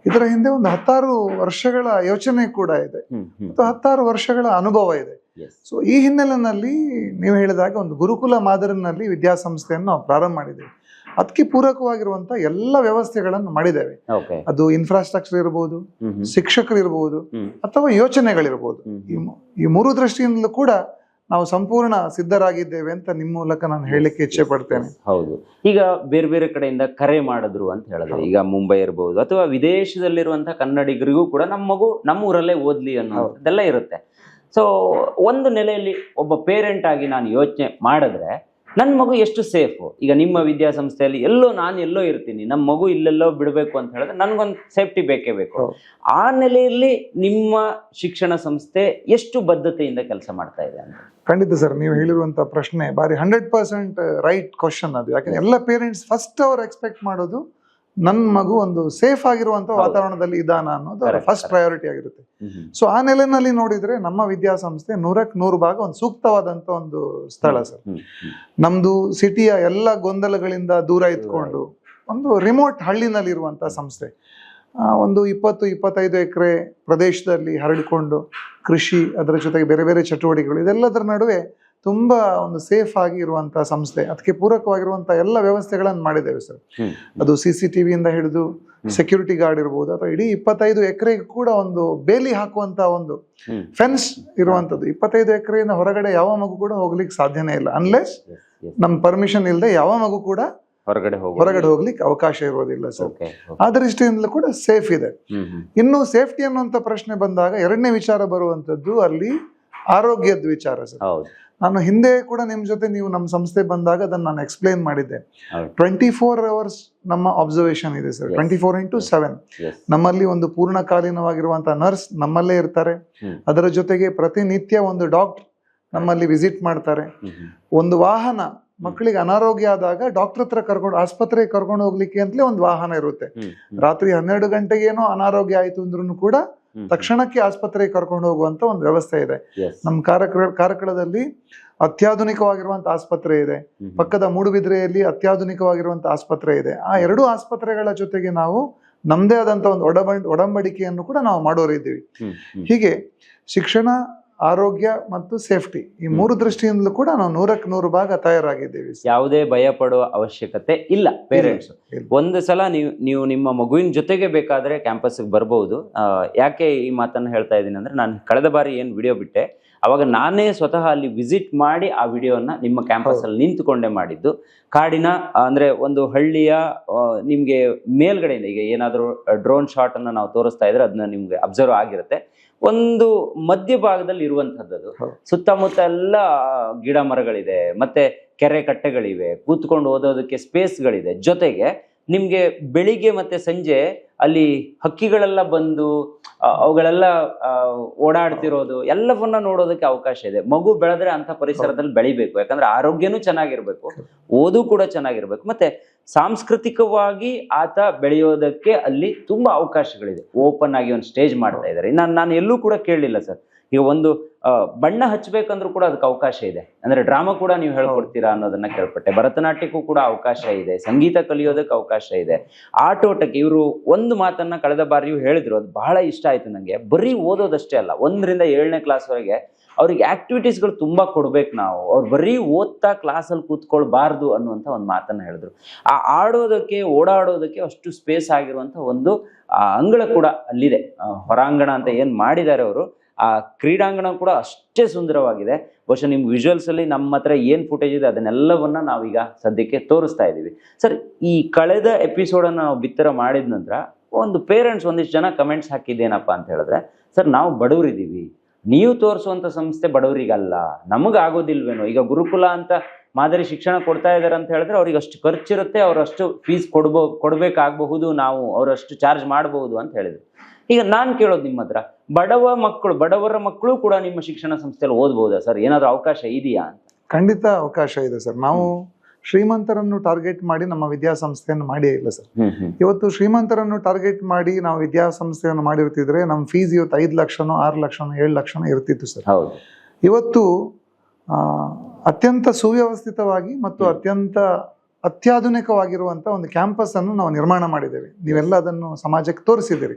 ಇದರ ಹಿಂದೆ ಒಂದು ಹತ್ತಾರು ವರ್ಷಗಳ ಯೋಚನೆ ಕೂಡ ಇದೆ. ಮತ್ತು ಹತ್ತಾರು ವರ್ಷಗಳ ಅನುಭವ ಇದೆ. ಸೊ ಈ ಹಿನ್ನೆಲೆಯಲ್ಲಿ ನೀವು ಹೇಳಿದಾಗ ಒಂದು ಗುರುಕುಲ ಮಾದರಿನಲ್ಲಿ ವಿದ್ಯಾಸಂಸ್ಥೆಯನ್ನು ನಾವು ಪ್ರಾರಂಭ ಮಾಡಿದ್ದೇವೆ. ಅದಕ್ಕೆ ಪೂರಕವಾಗಿರುವಂತ ಎಲ್ಲ ವ್ಯವಸ್ಥೆಗಳನ್ನು ಮಾಡಿದ್ದೇವೆ. ಅದು ಇನ್ಫ್ರಾಸ್ಟ್ರಕ್ಚರ್ ಇರಬಹುದು ಶಿಕ್ಷಕರು ಇರಬಹುದು ಅಥವಾ ಯೋಚನೆಗಳಿರಬಹುದು ಈ ಮೂರು ದೃಷ್ಟಿಯಿಂದಲೂ ಕೂಡ ನಾವು ಸಂಪೂರ್ಣ ಸಿದ್ಧರಾಗಿದ್ದೇವೆ ಅಂತ ನಿಮ್ಮ ಮೂಲಕ ನಾನು ಹೇಳಲಿಕ್ಕೆ ಇಚ್ಛೆ ಪಡ್ತೇನೆ. ಹೌದು. ಈಗ ಬೇರೆ ಬೇರೆ ಕಡೆಯಿಂದ ಕರೆ ಮಾಡಿದ್ರು ಅಂತ ಹೇಳಿದ್ರೆ ಈಗ ಮುಂಬೈ ಇರಬಹುದು ಅಥವಾ ವಿದೇಶದಲ್ಲಿರುವಂತಹ ಕನ್ನಡಿಗರಿಗೂ ಕೂಡ ನಮ್ಮ ಮಗು ನಮ್ಮ ಊರಲ್ಲೇ ಓದ್ಲಿ ಅನ್ನೋದೆಲ್ಲ ಇರುತ್ತೆ. ಸೊ ಒಂದು ನೆಲೆಯಲ್ಲಿ ಒಬ್ಬ ಪೇರೆಂಟ್ ಆಗಿ ನಾನು ಯೋಚನೆ ಮಾಡಿದ್ರೆ ನನ್ನ ಮಗು ಎಷ್ಟು ಸೇಫು ಈಗ ನಿಮ್ಮ ವಿದ್ಯಾಸಂಸ್ಥೆಯಲ್ಲಿ ಎಲ್ಲೋ ನಾನು ಎಲ್ಲೋ ಇರ್ತೀನಿ ನಮ್ಮ ಮಗು ಇಲ್ಲೆಲ್ಲೋ ಬಿಡಬೇಕು ಅಂತ ಹೇಳಿದ್ರೆ ನನಗೊಂದು ಸೇಫ್ಟಿ ಬೇಕೇ ಬೇಕು. ಆ ನೆಲೆಯಲ್ಲಿ ನಿಮ್ಮ ಶಿಕ್ಷಣ ಸಂಸ್ಥೆ ಎಷ್ಟು ಬದ್ಧತೆಯಿಂದ ಕೆಲಸ ಮಾಡ್ತಾ ಇದೆ ಅಂತ? ಖಂಡಿತ ಸರ್ ನೀವು ಹೇಳಿರುವಂತ ಪ್ರಶ್ನೆ ಬಾರಿ ಹಂಡ್ರೆಡ್ ಪರ್ಸೆಂಟ್ ರೈಟ್ ಕ್ವಶನ್ ಅದು. ಯಾಕಂದ್ರೆ ಎಲ್ಲ ಪೇರೆಂಟ್ಸ್ ಫಸ್ಟ್ ಅವ್ರು ಎಕ್ಸ್ಪೆಕ್ಟ್ ಮಾಡೋದು ನನ್ನ ಮಗು ಒಂದು ಸೇಫ್ ಆಗಿರುವಂತಹ ವಾತಾವರಣದಲ್ಲಿ ಇದಾನ ಅನ್ನೋದು ಅವರ ಫಸ್ಟ್. ಪ್ರಯಾರಿಟಿ ಆಗಿರುತ್ತೆ. ಸೊ ಆ ನೆಲೆನಲ್ಲಿ ನೋಡಿದ್ರೆ ನಮ್ಮ ವಿದ್ಯಾಸಂಸ್ಥೆ ನೂರಕ್ಕೆ ನೂರು ಭಾಗ ಒಂದು ಸೂಕ್ತವಾದಂತ ಒಂದು ಸ್ಥಳ ಸರ್. ನಮ್ದು ಸಿಟಿಯ ಎಲ್ಲ ಗೊಂದಲಗಳಿಂದ ದೂರ ಇದ್ಕೊಂಡು ಒಂದು ರಿಮೋಟ್ ಹಳ್ಳಿನಲ್ಲಿರುವಂಥ ಸಂಸ್ಥೆ. ಆ, ಒಂದು ಇಪ್ಪತ್ತು ಇಪ್ಪತ್ತೈದು ಎಕರೆ ಪ್ರದೇಶದಲ್ಲಿ ಹರಡಿಕೊಂಡು ಕೃಷಿ ಅದರ ಜೊತೆಗೆ ಬೇರೆ ಬೇರೆ ಚಟುವಟಿಕೆಗಳು ಇದೆಲ್ಲದರ ನಡುವೆ ತುಂಬ ಒಂದು ಸೇಫ್ ಆಗಿ ಇರುವಂತಹ ಸಂಸ್ಥೆ. ಅದಕ್ಕೆ ಪೂರಕವಾಗಿರುವಂತಹ ಎಲ್ಲ ವ್ಯವಸ್ಥೆಗಳನ್ನು ಮಾಡಿದ್ದೇವೆ ಸರ್. ಅದು ಸಿ ಸಿ ಟಿ ವಿಯಿಂದ ಹಿಡಿದು ಸೆಕ್ಯೂರಿಟಿ ಗಾರ್ಡ್ ಇರ್ಬೋದು ಅಥವಾ ಇಡೀ ಇಪ್ಪತ್ತೈದು ಎಕರೆಗೆ ಕೂಡ ಒಂದು ಬೇಲಿ ಹಾಕುವಂತ ಒಂದು. ಫೆನ್ಸ್ ಇರುವಂತದ್ದು ಇಪ್ಪತ್ತೈದು ಎಕರೆಯಿಂದ ಹೊರಗಡೆ ಯಾವ ಮಗು ಕೂಡ ಹೋಗ್ಲಿಕ್ಕೆ ಸಾಧ್ಯನೇ ಇಲ್ಲ. ಅನ್ಲೆಸ್. ನಮ್ಮ ಪರ್ಮಿಷನ್ ಇಲ್ಲದೆ ಯಾವ ಮಗು ಕೂಡ ಹೊರಗಡೆ ಹೊರಗಡೆ ಹೋಗ್ಲಿಕ್ಕೆ ಅವಕಾಶ ಇರೋದಿಲ್ಲ ಸರ್. ಆ ದೃಷ್ಟಿಯಿಂದಲೂ ಕೂಡ ಸೇಫ್ ಇದೆ. ಇನ್ನು ಸೇಫ್ಟಿ ಅನ್ನುವಂತ ಪ್ರಶ್ನೆ ಬಂದಾಗ ಎರಡನೇ ವಿಚಾರ ಬರುವಂತದ್ದು ಅಲ್ಲಿ ಆರೋಗ್ಯದ ವಿಚಾರ ಸರ್. ನಾನು ಹಿಂದೆ ಕೂಡ ನಿಮ್ಮ ಜೊತೆ ನೀವು ನಮ್ಮ ಸಂಸ್ಥೆ ಬಂದಾಗ ಅದನ್ನು ನಾನು ಎಕ್ಸ್ಪ್ಲೈನ್ ಮಾಡಿದ್ದೆ. ಟ್ವೆಂಟಿ ಫೋರ್ ಅವರ್ಸ್ ನಮ್ಮ ಅಬ್ಸರ್ವೇಷನ್ ಇದೆ sir. Twenty four into seven ನಮ್ಮಲ್ಲಿ ಒಂದು ಪೂರ್ಣಕಾಲೀನವಾಗಿರುವಂತಹ ನರ್ಸ್ ನಮ್ಮಲ್ಲೇ ಇರ್ತಾರೆ. ಅದರ ಜೊತೆಗೆ ಪ್ರತಿನಿತ್ಯ ಒಂದು ಡಾಕ್ಟರ್ ನಮ್ಮಲ್ಲಿ ವಿಸಿಟ್ ಮಾಡ್ತಾರೆ. ಒಂದು ವಾಹನ ಮಕ್ಕಳಿಗೆ ಅನಾರೋಗ್ಯ ಆದಾಗ ಡಾಕ್ಟರ್ ಹತ್ರ ಕರ್ಕೊಂಡು ಆಸ್ಪತ್ರೆಗೆ ಕರ್ಕೊಂಡು ಹೋಗ್ಲಿಕ್ಕೆ ಅಂತಲೇ ಒಂದು ವಾಹನ ಇರುತ್ತೆ. ರಾತ್ರಿ ಹನ್ನೆರಡು ಗಂಟೆಗೇನೋ ಅನಾರೋಗ್ಯ ಆಯ್ತು ಅಂದ್ರೂ ಕೂಡ. ತಕ್ಷಣಕ್ಕೆ ಆಸ್ಪತ್ರೆಗೆ ಕರ್ಕೊಂಡು ಹೋಗುವಂತ ಒಂದು ವ್ಯವಸ್ಥೆ ಇದೆ. ನಮ್ಮ ಕಾರ್ಯಕ್ರ ಕಾರ್ಕಳದಲ್ಲಿ ಅತ್ಯಾಧುನಿಕವಾಗಿರುವಂತ ಆಸ್ಪತ್ರೆ ಇದೆ. ಪಕ್ಕದ ಮೂಡುಬಿದ್ರೆಯಲ್ಲಿ ಅತ್ಯಾಧುನಿಕವಾಗಿರುವಂತ ಆಸ್ಪತ್ರೆ ಇದೆ. ಆ ಎರಡು ಆಸ್ಪತ್ರೆಗಳ ಜೊತೆಗೆ ನಾವು ನಮ್ಮದೇ ಆದಂತ ಒಂದು ಒಡಂಬ ಒಡಂಬಡಿಕೆಯನ್ನು ಕೂಡ ನಾವು ಮಾಡೋರಿದ್ದೀವಿ. ಹೀಗೆ ಶಿಕ್ಷಣ ಆರೋಗ್ಯ ಮತ್ತು ಸೇಫ್ಟಿ ಈ ಮೂರು ದೃಷ್ಟಿಯಿಂದಲೂ ಕೂಡ ನಾವು ನೂರಕ್ಕೆ ನೂರು ಭಾಗ ತಯಾರಾಗಿದ್ದೀವಿ ಯಾವುದೇ ಭಯ ಪಡುವ ಅವಶ್ಯಕತೆ ಇಲ್ಲ ಪೇರೆಂಟ್ಸ್. ಒಂದು ಸಲ ನೀವು ನೀವು ನಿಮ್ಮ ಮಗುವಿನ ಜೊತೆಗೆ ಬೇಕಾದ್ರೆ ಕ್ಯಾಂಪಸ್ಗೆ ಬರಬಹುದು ಯಾಕೆ ಈ ಮಾತನ್ನು ಹೇಳ್ತಾ ಇದ್ದೀನಿ ಅಂದ್ರೆ ನಾನು ಕಳೆದ ಬಾರಿ ಏನು ವಿಡಿಯೋ ಬಿಟ್ಟೆ ಅವಾಗ ನಾನೇ ಸ್ವತಃ ಅಲ್ಲಿ ವಿಸಿಟ್ ಮಾಡಿ ಆ ವಿಡಿಯೋನ ನಿಮ್ಮ ಕ್ಯಾಂಪಸ್ ಅಲ್ಲಿ ನಿಂತುಕೊಂಡೇ ಮಾಡಿದ್ದು. ಕಾಡಿನ ಅಂದ್ರೆ ಒಂದು ಹಳ್ಳಿಯ ನಿಮಗೆ ನಿಮ್ಗೆ ಮೇಲ್ಗಡೆಯಿಂದ ಈಗ ಏನಾದರೂ ಡ್ರೋನ್ ಶಾಟ್ ಅನ್ನ ನಾವು ತೋರಿಸ್ತಾ ಇದ್ರೆ ಅದನ್ನ ನಿಮ್ಗೆ ಅಬ್ಸರ್ವ್ ಆಗಿರುತ್ತೆ. ಒಂದು ಮಧ್ಯಭಾಗದಲ್ಲಿ ಇರುವಂತದ್ದು ಅದು. ಸುತ್ತಮುತ್ತ ಎಲ್ಲ ಗಿಡ ಮರಗಳಿದೆ ಮತ್ತೆ ಕೆರೆ ಕಟ್ಟೆಗಳಿವೆ ಕೂತ್ಕೊಂಡು ಓದೋದಕ್ಕೆ ಸ್ಪೇಸ್ಗಳಿದೆ. ಜೊತೆಗೆ ನಿಮ್ಗೆ ಬೆಳಿಗ್ಗೆ ಮತ್ತೆ ಸಂಜೆ ಅಲ್ಲಿ ಹಕ್ಕಿಗಳೆಲ್ಲ ಬಂದು ಅವುಗಳೆಲ್ಲ ಓಡಾಡ್ತಿರೋದು ಎಲ್ಲವನ್ನ ನೋಡೋದಕ್ಕೆ ಅವಕಾಶ ಇದೆ. ಮಗು ಬೆಳೆದ್ರೆ ಅಂತ ಪರಿಸರದಲ್ಲಿ ಬೆಳಿಬೇಕು. ಯಾಕಂದ್ರೆ ಆರೋಗ್ಯನೂ ಚೆನ್ನಾಗಿರ್ಬೇಕು. ಓದು ಕೂಡ ಚೆನ್ನಾಗಿರ್ಬೇಕು. ಮತ್ತೆ ಸಾಂಸ್ಕೃತಿಕವಾಗಿ ಆತ ಬೆಳೆಯೋದಕ್ಕೆ ಅಲ್ಲಿ ತುಂಬಾ ಅವಕಾಶಗಳಿದೆ. ಓಪನ್ ಆಗಿ ಒಂದು ಸ್ಟೇಜ್ ಮಾಡ್ತಾ ಇದ್ದಾರೆ. ನಾನು ನಾನು ಎಲ್ಲೂ ಕೂಡ ಕೇಳಲಿಲ್ಲ ಸರ್. ಈಗ ಒಂದು ಬಣ್ಣ ಹಚ್ಚಬೇಕಂದ್ರೂ ಕೂಡ ಅದಕ್ಕೆ ಅವಕಾಶ ಇದೆ. ಅಂದ್ರೆ ಡ್ರಾಮಾ ಕೂಡ ನೀವು ಹೇಳ್ಕೊಡ್ತೀರಾ ಅನ್ನೋದನ್ನ ಕೇಳ್ಪಟ್ಟೆ. ಭರತನಾಟ್ಯಕ್ಕೂ ಕೂಡ ಅವಕಾಶ ಇದೆ. ಸಂಗೀತ ಕಲಿಯೋದಕ್ಕೆ ಅವಕಾಶ ಇದೆ. ಆಟೋಟಕ್ಕೆ ಇವರು ಒಂದು ಮಾತನ್ನ ಕಳೆದ ಬಾರಿಯೂ ಹೇಳಿದ್ರು. ಅದು ಬಹಳ ಇಷ್ಟ ಆಯ್ತು ನನಗೆ ಬರೀ ಓದೋದಷ್ಟೇ ಅಲ್ಲ ಒಂದರಿಂದ ಏಳನೇ ಕ್ಲಾಸ್ವರೆಗೆ ಅವ್ರಿಗೆ ಆಕ್ಟಿವಿಟೀಸ್ಗಳು ತುಂಬಾ ಕೊಡ್ಬೇಕು ನಾವು. ಅವ್ರು ಬರೀ ಓದ್ತಾ ಕ್ಲಾಸಲ್ಲಿ ಕೂತ್ಕೊಳ್ಬಾರ್ದು ಅನ್ನುವಂಥ ಒಂದು ಮಾತನ್ನು ಹೇಳಿದ್ರು. ಆ ಆಡೋದಕ್ಕೆ, ಓಡಾಡೋದಕ್ಕೆ ಅಷ್ಟು ಸ್ಪೇಸ್ ಆಗಿರುವಂಥ ಒಂದು ಅಂಗಳ ಕೂಡ ಅಲ್ಲಿದೆ. ಹೊರಾಂಗಣ ಅಂತ ಏನು ಮಾಡಿದ್ದಾರೆ ಅವರು, ಆ ಕ್ರೀಡಾಂಗಣ ಕೂಡ ಅಷ್ಟೇ ಸುಂದರವಾಗಿದೆ. ಬಹುಶಃ ನಿಮ್ಮ ವಿಜುವಲ್ಸ್ ಅಲ್ಲಿ ನಮ್ಮ ಹತ್ರ ಏನು ಫುಟೇಜ್ ಇದೆ ಅದನ್ನೆಲ್ಲವನ್ನ ನಾವೀಗ ಸದ್ಯಕ್ಕೆ ತೋರಿಸ್ತಾ ಇದ್ದೀವಿ. ಸರ್, ಈ ಕಳೆದ ಎಪಿಸೋಡ್ ಅನ್ನ ನಾವು ಬಿತ್ತರ ಮಾಡಿದ ನಂತರ ಒಂದು ಪೇರೆಂಟ್ಸ್ ಒಂದಿಷ್ಟು ಜನ ಕಮೆಂಟ್ಸ್ ಹಾಕಿದ್ದೇನಪ್ಪ ಅಂತ ಹೇಳಿದ್ರೆ, ಸರ್, ನಾವು ಬಡವರಿದ್ದೀವಿ. ನೀವು ತೋರಿಸುವಂತ ಸಂಸ್ಥೆ ಬಡವರಿಗಲ್ಲ, ನಮಗಾಗೋದಿಲ್ವೇನೋ? ಈಗ ಗುರುಕುಲ ಅಂತ ಮಾದರಿ ಶಿಕ್ಷಣ ಕೊಡ್ತಾ ಇದ್ದಾರೆ ಅಂತ ಹೇಳಿದ್ರೆ ಅವ್ರಿಗೆ ಅಷ್ಟು ಖರ್ಚಿರುತ್ತೆ, ಅವ್ರ ಅಷ್ಟು ಫೀಸ್ ಕೊಡ್ಬೋ, ಕೊಡ್ಬೇಕಾಗಬಹುದು, ನಾವು ಅವರಷ್ಟು ಚಾರ್ಜ್ ಮಾಡಬಹುದು ಅಂತ ಹೇಳಿದ್ರು. ಈಗ ನಾನ್ ಕೇಳೋದು ನಿಮ್ಮ ಹತ್ರ, ಬಡವ ಮಕ್ಕಳು, ಬಡವರ ಮಕ್ಕಳು ಕೂಡ ನಿಮ್ಮ ಶಿಕ್ಷಣ ಸಂಸ್ಥೆಯಲ್ಲಿ ಓದ್ಬೋದಾ ಸರ್? ಏನಾದರೂ ಅವಕಾಶ ಇದೆಯಾ ಅಂತ? ಖಂಡಿತ ಅವಕಾಶ ಇದೆ ಸರ್. ನಾವು ಶ್ರೀಮಂತರನ್ನು ಟಾರ್ಗೆಟ್ ಮಾಡಿ ನಮ್ಮ ವಿದ್ಯಾಸಂಸ್ಥೆಯನ್ನು ಮಾಡಿಯೇ ಇಲ್ಲ ಸರ್. ಇವತ್ತು ಶ್ರೀಮಂತರನ್ನು ಟಾರ್ಗೆಟ್ ಮಾಡಿ ನಾವು ವಿದ್ಯಾಸಂಸ್ಥೆಯನ್ನು ಮಾಡಿರ್ತಿದ್ರೆ ನಮ್ಮ ಫೀಸ್ ಇವತ್ತು ಐದು ಲಕ್ಷನೋ ಆರು ಲಕ್ಷನೋ ಏಳು ಲಕ್ಷನೋ ಇರ್ತಿತ್ತು ಸರ್. ಇವತ್ತು ಅತ್ಯಂತ ಸುವ್ಯವಸ್ಥಿತವಾಗಿ ಮತ್ತು ಅತ್ಯಂತ ಅತ್ಯಾಧುನಿಕವಾಗಿರುವಂತಹ ಒಂದು ಕ್ಯಾಂಪಸ್ ಅನ್ನು ನಾವು ನಿರ್ಮಾಣ ಮಾಡಿದ್ದೇವೆ. ನೀವೆಲ್ಲ ಅದನ್ನು ಸಮಾಜಕ್ಕೆ ತೋರಿಸಿದ್ದೀರಿ.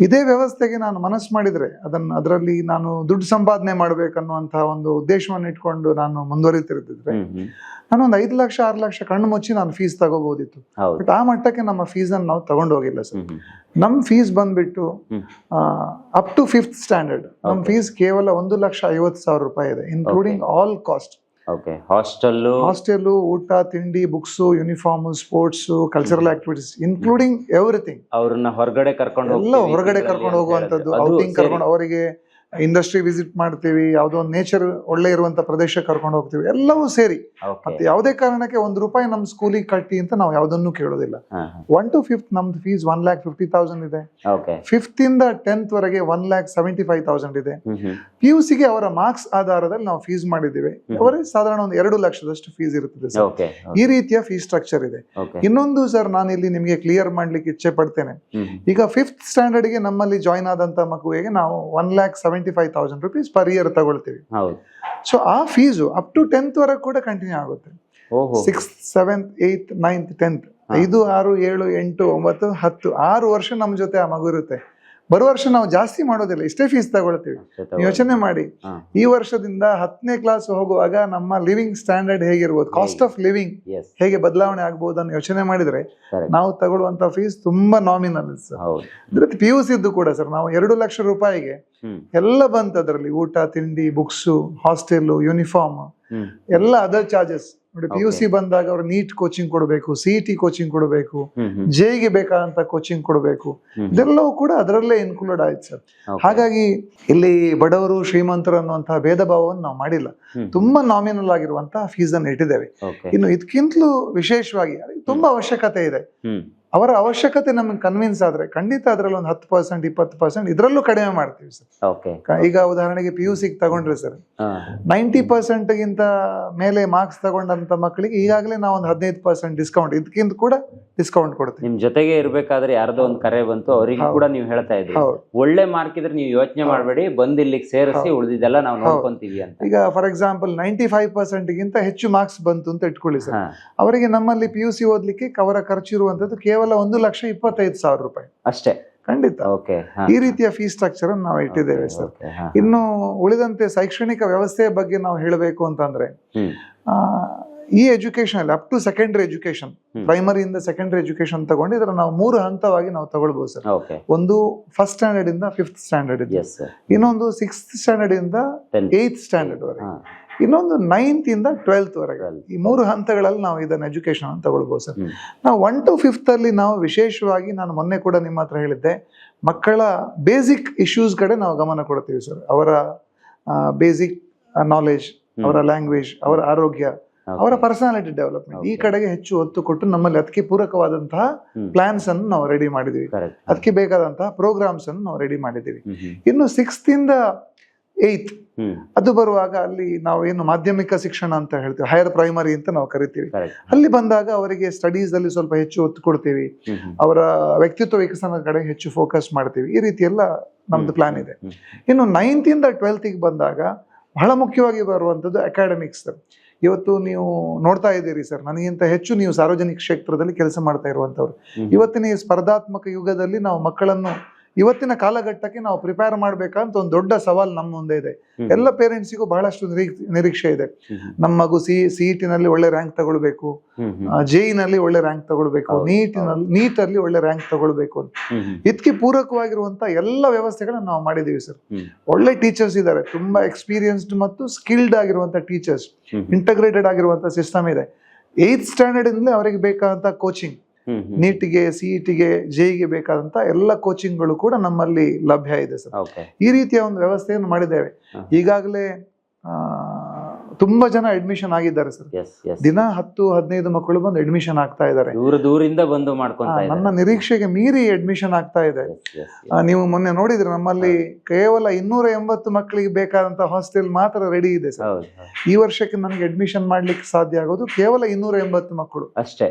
ಇದೇ ವ್ಯವಸ್ಥೆಗೆ ನಾನು ಮನಸ್ಸು ಮಾಡಿದ್ರೆ ಅದನ್ನು ಅದರಲ್ಲಿ ನಾನು ದುಡ್ಡು ಸಂಪಾದನೆ ಮಾಡಬೇಕನ್ನುವಂತಹ ಒಂದು ಉದ್ದೇಶವನ್ನು ಇಟ್ಕೊಂಡು ನಾನು ಮುಂದುವರಿತಿರ್ತಿದ್ರೆ ನಾನು ಒಂದು ಐದು ಲಕ್ಷ ಆರು ಲಕ್ಷ ಕಣ್ಣು ಮುಚ್ಚಿ ನಾನು ಫೀಸ್ ತಗೋಬಹುದಿತ್ತು ಬಟ್ ಆ ಮಟ್ಟಕ್ಕೆ ನಮ್ಮ ಫೀಸನ್ನು ನಾವು ತಗೊಂಡೋಗಿಲ್ಲ ಸರ್. ನಮ್ಮ ಫೀಸ್ ಬಂದ್ಬಿಟ್ಟು ಅಪ್ ಟು ಫಿಫ್ತ್ ಸ್ಟ್ಯಾಂಡರ್ಡ್ ನಮ್ಮ ಫೀಸ್ ಕೇವಲ ಒಂದು ಲಕ್ಷ ಐವತ್ತು ಸಾವಿರ ರೂಪಾಯಿ ಇದೆ including all cost okay hostel hostel ಊಟ ತಿಂಡಿ books uniform sports cultural activities including everything ಅವ್ರನ್ನ ಹೊರಗಡೆ ಕರ್ಕೊಂಡು ಎಲ್ಲ ಹೊರಗಡೆ ಕರ್ಕೊಂಡು ಹೋಗುವಂತದ್ದು ಔಟಿಂಗ್ ಕರ್ಕೊಂಡು ಅವರಿಗೆ ಇಂಡಸ್ಟ್ರಿ ವಿಸಿಟ್ ಮಾಡ್ತೀವಿ ಯಾವುದೋ ಒಂದು ನೇಚರ್ ಒಳ್ಳೆ ಇರುವಂತ ಪ್ರದೇಶ ಕರ್ಕೊಂಡು ಹೋಗ್ತೀವಿ ಎಲ್ಲವೂ ಸೇರಿ. ಮತ್ತೆ ಯಾವುದೇ ಕಾರಣಕ್ಕೆ ಒಂದು ರೂಪಾಯಿ ನಮ್ಮ ಸ್ಕೂಲಿಗೆ ಕಟ್ಟಿ ಅಂತ ನಾವು ಯಾವುದನ್ನು ಕೇಳೋದಿಲ್ಲ. ಒನ್ ಟು ಫಿಫ್ತ್ ನಮ್ದು fees one lakh fifty thousand ಇದೆ. ಫಿಫ್ತ್ ಇಂದ ಟೆಂತ್ ವರೆಗೆ one lakh seventy five thousand ಇದೆ ಪಿ ಯು ಸಿಗೆ ಅವರ ಮಾರ್ಕ್ಸ್ ಆಧಾರದಲ್ಲಿ ನಾವು ಫೀಸ್ ಮಾಡಿದ್ದೀವಿ. ಅವರೇ ಸಾಧಾರಣ ಒಂದು ಎರಡು ಲಕ್ಷದಷ್ಟು ಫೀಸ್ ಇರುತ್ತದೆ ಸರ್. ಈ ರೀತಿಯ ಫೀಸ್ ಸ್ಟ್ರಕ್ಚರ್ ಇದೆ. ಇನ್ನೊಂದು ಸರ್ ನಾನು ಇಲ್ಲಿ ನಿಮಗೆ ಕ್ಲಿಯರ್ ಮಾಡ್ಲಿಕ್ಕೆ ಇಚ್ಛೆ ಪಡ್ತೇನೆ. ಈಗ ಫಿಫ್ತ್ ಸ್ಟ್ಯಾಂಡರ್ಡ್ಗೆ ನಮ್ಮಲ್ಲಿ ಜಾಯ್ನ್ ಆದಂತ ಮಗುವಿಗೆ ನಾವು one lakh seventy five thousand rupees per year ತಗೊಳ್ತೀವಿ. ಸೊ ಆ ಫೀಸು ಅಪ್ ಟು ಟೆಂತ್ ವರೆಗೂ ಕೂಡ ಕಂಟಿನ್ಯೂ ಆಗುತ್ತೆ. Six seventh eighth ninth tenth ಐದು ಆರು ಏಳು ಎಂಟು ಒಂಬತ್ತು ಹತ್ತು ಆರು ವರ್ಷ ನಮ್ಮ ಜೊತೆ ಆ ಮಗು ಇರುತ್ತೆ. ಬರೋ ವರ್ಷ ನಾವು ಜಾಸ್ತಿ ಮಾಡೋದಿಲ್ಲ ಇಷ್ಟೇ ಫೀಸ್ ತಗೊಳ್ತೀವಿ. ಯೋಚನೆ ಮಾಡಿ. ಈ ವರ್ಷದಿಂದ ಹತ್ತನೇ ಕ್ಲಾಸ್ ಹೋಗುವಾಗ ನಮ್ಮ ಲಿವಿಂಗ್ ಸ್ಟ್ಯಾಂಡರ್ಡ್ ಹೇಗಿರ್ಬೋದು? ಕಾಸ್ಟ್ ಆಫ್ ಲಿವಿಂಗ್ ಹೇಗೆ ಬದಲಾವಣೆ ಆಗ್ಬೋದು ಅನ್ನೋ ಯೋಚನೆ ಮಾಡಿದ್ರೆ ನಾವು ತಗೊಳ್ಳುವಂತ ಫೀಸ್ ತುಂಬಾ nominal sir P U Siddu ಕೂಡ ಸರ್ ನಾವು ಎರಡು ಲಕ್ಷ ರೂಪಾಯಿಗೆ ಎಲ್ಲ ಬಂತು ಅದರಲ್ಲಿ ಊಟ ತಿಂಡಿ ಬುಕ್ಸು ಹಾಸ್ಟೆಲ್ ಯೂನಿಫಾರ್ಮ್ ಎಲ್ಲ ಅದರ್ ಚಾರ್ಜಸ್ ನೋಡಿ ಪಿ ಯು ಸಿ ಬಂದಾಗ ಅವ್ರು ನೀಟ್ ಕೋಚಿಂಗ್ ಕೊಡಬೇಕು ಸಿ ಟಿ ಕೋಚಿಂಗ್ ಕೊಡಬೇಕು ಜೆಗೆ ಬೇಕಾದಂತ ಕೋಚಿಂಗ್ ಕೊಡಬೇಕು. ಇದೆಲ್ಲವೂ ಕೂಡ ಅದರಲ್ಲೇ ಇನ್ಕ್ಲೂಡ್ ಆಯ್ತು ಸರ್. ಹಾಗಾಗಿ ಇಲ್ಲಿ ಬಡವರು ಶ್ರೀಮಂತರು ಅನ್ನುವಂತಹ ಭೇದ ಭಾವವನ್ನು ನಾವು ಮಾಡಿಲ್ಲ. ತುಂಬಾ ನಾಮಿನಲ್ ಆಗಿರುವಂತಹ ಫೀಸ್ ಅನ್ನು ಇಟ್ಟಿದ್ದೇವೆ. ಇನ್ನು ಇದಕ್ಕಿಂತಲೂ ವಿಶೇಷವಾಗಿ ತುಂಬಾ ಅವಶ್ಯಕತೆ ಇದೆ. ಅವರ ಅವಶ್ಯಕತೆ ನಮಗೆ ಕನ್ವಿನ್ಸ್ ಆದ್ರೆ ಖಂಡಿತ ಅದರಲ್ಲಿ ಒಂದು ಹತ್ತು ಪರ್ಸೆಂಟ್ ಇಪ್ಪತ್ತು ಪರ್ಸೆಂಟ್ ಇದರಲ್ಲೂ ಕಡಿಮೆ ಮಾಡ್ತೀವಿ ಸರ್. ಈಗ ಉದಾಹರಣೆಗೆ ಪಿ ಯು ಸಿಗೆ ತಗೊಂಡ್ರೆ ಸರ್ ನೈಂಟಿ ನೈಂಟಿ ಪರ್ಸೆಂಟ್ಗಿಂತ ಮೇಲೆ ಮಾರ್ಕ್ಸ್ ತಗೊಂಡಂತ ಮಕ್ಕಳಿಗೆ ಈಗಾಗಲೇ ನಾವು ಒಂದು ಹದಿನೈದು ಪರ್ಸೆಂಟ್ ಡಿಸ್ಕೌಂಟ್ ಇದಕ್ಕಿಂತ ಕೂಡ ಡಿಸ್ಕೌಂಟ್ ಕೊಡ್ತೀವಿ. ನಿಮ್ ಜೊತೆಗೆ ಇರ್ಬೇಕಾದ್ರೆ ಯಾರ್ದೋ ಒಂದು ಕರೆ ಬಂತು ಅವರಿಗೆ ಕೂಡ ನೀವು ಹೇಳ್ತಾ ಇದ್ರಿ ಒಳ್ಳೆ ಮಾರ್ಕ್ ಇದ್ರೆ ನೀವು ಯೋಚನೆ ಮಾಡಬೇಡಿ ಬಂದ್ ಇಲ್ಲಿಗೆ ಸೇರಿಸಿ ಉಳಿದಿದ್ದೆಲ್ಲ ನಾವು ನೋಡ್ಕೊಂತೀವಿ ಅಂತ. ಈಗ ಫಾರ್ ಎಕ್ಸಾಂಪಲ್ ನೈಂಟಿ ಫೈವ್ ಪರ್ಸೆಂಟ್ಗಿಂತ ಹೆಚ್ಚು ಮಾರ್ಕ್ಸ್ ಬಂತು ಅಂತ ಇಟ್ಕೊಳ್ಳಿ ಸರ್. ಅವರಿಗೆ ನಮ್ಮಲ್ಲಿ ಪಿ ಯು ಸಿ ಓದ್ಲಿಕ್ಕೆ ಅವರ ಖರ್ಚು ಇರುವಂತದ್ದು ಕೇವಲ ಒಂದು ಲಕ್ಷ ಇಪ್ಪತ್ತೈದು ಸಾವಿರ ರೂಪಾಯಿ. ಅಷ್ಟೇ. ಖಂಡಿತ. ಓಕೆ ಈ ರೀತಿಯ ಫೀ ಸ್ಟ್ರಕ್ಚರ್ ಅನ್ನು ನಾವು ಇಟ್ಟಿದ್ದೇವೆ ಸರ್. ಇನ್ನು ಉಳಿದಂತೆ ಶೈಕ್ಷಣಿಕ ವ್ಯವಸ್ಥೆಯ ಬಗ್ಗೆ ನಾವು ಹೇಳಬೇಕು ಅಂತಂದ್ರೆ ಈ ಎಜುಕೇಶನ್ ಅಲ್ಲಿ ಅಪ್ ಟು ಸೆಕೆಂಡರಿ ಎಜುಕೇಶನ್. ಪ್ರೈಮರಿಯಿಂದ ಸೆಕೆಂಡರಿ ಎಜುಕೇಶನ್ ತಗೊಂಡು ಇದರ ನಾವು ಮೂರು ಹಂತವಾಗಿ ನಾವು ತಗೊಳ್ಬಹುದು ಸರ್. ಒಂದು ಫಸ್ಟ್ ಸ್ಟ್ಯಾಂಡರ್ಡ್ ಇಂದ ಫಿಫ್ತ್ ಸ್ಟ್ಯಾಂಡರ್ಡ್ ಇನ್ನೊಂದು ಸಿಕ್ಸ್ತ್ ಸ್ಟ್ಯಾಂಡರ್ಡ್ ಇಂದ ಏತ್ ಸ್ಟ್ಯಾಂಡರ್ಡ್ ವರೆಗೆ. ಇನ್ನೊಂದು ನೈನ್ತ್ ಇಂದ ಟ್ವೆಲ್ತ್ ವರೆಗೆ. ಈ ಮೂರು ಹಂತಗಳಲ್ಲಿ ನಾವು ಇದನ್ನ ಎಜುಕೇಶನ್ ಅಂತ ತಗೊಳ್ಬಹುದು ಸರ್. ನಾವು ಒನ್ ಟು ಫಿಫ್ತ್ ಅಲ್ಲಿ ನಾವು ವಿಶೇಷವಾಗಿ ನಾನು ಮೊನ್ನೆ ಕೂಡ ನಿಮ್ಮ ಹತ್ರ ಹೇಳಿದ್ದೆ ಮಕ್ಕಳ ಬೇಸಿಕ್ ಇಶ್ಯೂಸ್ ಕಡೆ ನಾವು ಗಮನ ಕೊಡ್ತೀವಿ ಸರ್. ಅವರ ಬೇಸಿಕ್ ನಾಲೆಜ್ ಅವರ ಲ್ಯಾಂಗ್ವೇಜ್ ಅವರ ಆರೋಗ್ಯ ಅವರ ಪರ್ಸನಾಲಿಟಿ ಡೆವಲಪ್ಮೆಂಟ್ ಈ ಕಡೆಗೆ ಹೆಚ್ಚು ಒತ್ತು ಕೊಟ್ಟು ನಮ್ಮಲ್ಲಿ ಅದಕ್ಕೆ ಪೂರಕವಾದಂತಹ. ಪ್ಲಾನ್ಸ್ ಅನ್ನು ನಾವು ರೆಡಿ ಮಾಡಿದೀವಿ ಅದಕ್ಕೆ ಬೇಕಾದಂತಹ ಪ್ರೋಗ್ರಾಮ್ಸ್ ಅನ್ನು ನಾವು ರೆಡಿ ಮಾಡಿದ್ದೀವಿ. ಇನ್ನು ಸಿಕ್ಸ್ತ್ ಇಂದ ಏಯ್ತ್. ಅದು ಬರುವಾಗ ಅಲ್ಲಿ ನಾವು ಏನು ಮಾಧ್ಯಮಿಕ ಶಿಕ್ಷಣ ಅಂತ ಹೇಳ್ತೀವಿ ಹೈಯರ್ ಪ್ರೈಮರಿ ಅಂತ ನಾವು ಕರಿತೀವಿ. ಅಲ್ಲಿ ಬಂದಾಗ ಅವರಿಗೆ ಸ್ಟಡೀಸ್ ಅಲ್ಲಿ ಸ್ವಲ್ಪ ಹೆಚ್ಚು ಒತ್ತು ಕೊಡ್ತೀವಿ. ಅವರ ವ್ಯಕ್ತಿತ್ವ ವಿಕಸನದ ಕಡೆ ಹೆಚ್ಚು ಫೋಕಸ್ ಮಾಡ್ತೀವಿ. ಈ ರೀತಿ ಎಲ್ಲ ನಮ್ದು ಪ್ಲಾನ್ ಇದೆ. ಇನ್ನು ನೈನ್ತ್ ಇಂದ ಟ್ವೆಲ್ತ್ ಬಂದಾಗ ಬಹಳ ಮುಖ್ಯವಾಗಿ ಬರುವಂತದ್ದು ಅಕಾಡೆಮಿಕ್ಸ್ ಇವತ್ತು ನೀವು ನೋಡ್ತಾ ಇದ್ದೀರಿ ಸರ್ ನನಗಿಂತ ಹೆಚ್ಚು ನೀವು ಸಾರ್ವಜನಿಕ ಕ್ಷೇತ್ರದಲ್ಲಿ ಕೆಲಸ ಮಾಡ್ತಾ ಇರುವಂತವ್ರು ಇವತ್ತಿನ ಈ ಸ್ಪರ್ಧಾತ್ಮಕ ಯುಗದಲ್ಲಿ ನಾವು ಮಕ್ಕಳನ್ನು ಇವತ್ತಿನ ಕಾಲಘಟ್ಟಕ್ಕೆ ನಾವು ಪ್ರಿಪೇರ್ ಮಾಡ್ಬೇಕಂತ ಒಂದು ದೊಡ್ಡ ಸವಾಲು ನಮ್ಮ ಮುಂದೆ ಇದೆ. ಎಲ್ಲ ಪೇರೆಂಟ್ಸಿಗೂ ಬಹಳಷ್ಟು ನಿರೀಕ್ಷೆ ಇದೆ. ನಮ್ಮ ಮಗು ಸಿ ಸಿ ನಲ್ಲಿ ಒಳ್ಳೆ ರ್ಯಾಂಕ್ ತಗೊಳ್ಬೇಕು. ಜೆ ನಲ್ಲಿ ಒಳ್ಳೆ ರ್ಯಾಂಕ್ ತಗೊಳ್ಬೇಕು. ನೀಟ್ ಅಲ್ಲಿ ಒಳ್ಳೆ ರ್ಯಾಂಕ್ ತಗೊಳ್ಬೇಕು ಅಂತ. ಇದಕ್ಕೆ ಪೂರಕವಾಗಿರುವಂತ ಎಲ್ಲ ವ್ಯವಸ್ಥೆಗಳನ್ನ ನಾವು ಮಾಡಿದೀವಿ ಸರ್. ಒಳ್ಳೆ ಟೀಚರ್ಸ್ ಇದ್ದಾರೆ. ತುಂಬಾ ಎಕ್ಸ್ಪೀರಿಯನ್ಸ್ಡ್ ಮತ್ತು ಸ್ಕಿಲ್ಡ್ ಆಗಿರುವಂತ ಟೀಚರ್ಸ್ ಇಂಟಗ್ರೇಟೆಡ್ ಆಗಿರುವಂತ ಸಿಸ್ಟಮ್ ಇದೆ. ಏತ್ ಸ್ಟ್ಯಾಂಡರ್ಡ್ ಇಂದಲೇ ಅವರಿಗೆ ಬೇಕಾದಂತ ಕೋಚಿಂಗ್ ನೀಟಿಗೆ ಸಿಇಟಿಗೆ ಜೆಇಗೆ ಬೇಕಾದಂತ ಎಲ್ಲ ಕೋಚಿಂಗ್ಗಳು ಕೂಡ ನಮ್ಮಲ್ಲಿ ಲಭ್ಯ ಇದೆ ಸರ್. ಈ ರೀತಿಯ ಒಂದು ವ್ಯವಸ್ಥೆಯನ್ನು ಮಾಡಿದ್ದೇವೆ. ಈಗಾಗಲೇ ಆ, ತುಂಬಾ ಜನ ಅಡ್ಮಿಷನ್ ಆಗಿದ್ದಾರೆ ಸರ್ ದಿನ ಹತ್ತು ಹದಿನೈದು ಮಕ್ಕಳು ಬಂದು ಅಡ್ಮಿಷನ್ ಆಗ್ತಾ ಇದ್ದಾರೆ. ದೂರ ದೂರಿಂದ ಬಂದು ನನ್ನ ನಿರೀಕ್ಷೆಗೆ ಮೀರಿ ಅಡ್ಮಿಷನ್ ಆಗ್ತಾ ಇದೆ. ನೀವು ಮೊನ್ನೆ ನೋಡಿದ್ರೆ ನಮ್ಮಲ್ಲಿ ಕೇವಲ ಇನ್ನೂರ ಎಂಬತ್ತು ಮಕ್ಕಳಿಗೆ ಬೇಕಾದಂತ ಹಾಸ್ಟೆಲ್ ಮಾತ್ರ ರೆಡಿ ಇದೆ ಸರ್. ಈ ವರ್ಷಕ್ಕೆ ನನಗೆ ಅಡ್ಮಿಷನ್ ಮಾಡ್ಲಿಕ್ಕೆ ಸಾಧ್ಯ ಆಗೋದು ಕೇವಲ ಇನ್ನೂರ ಎಂಬತ್ತು ಮಕ್ಕಳು. ಅಷ್ಟೇ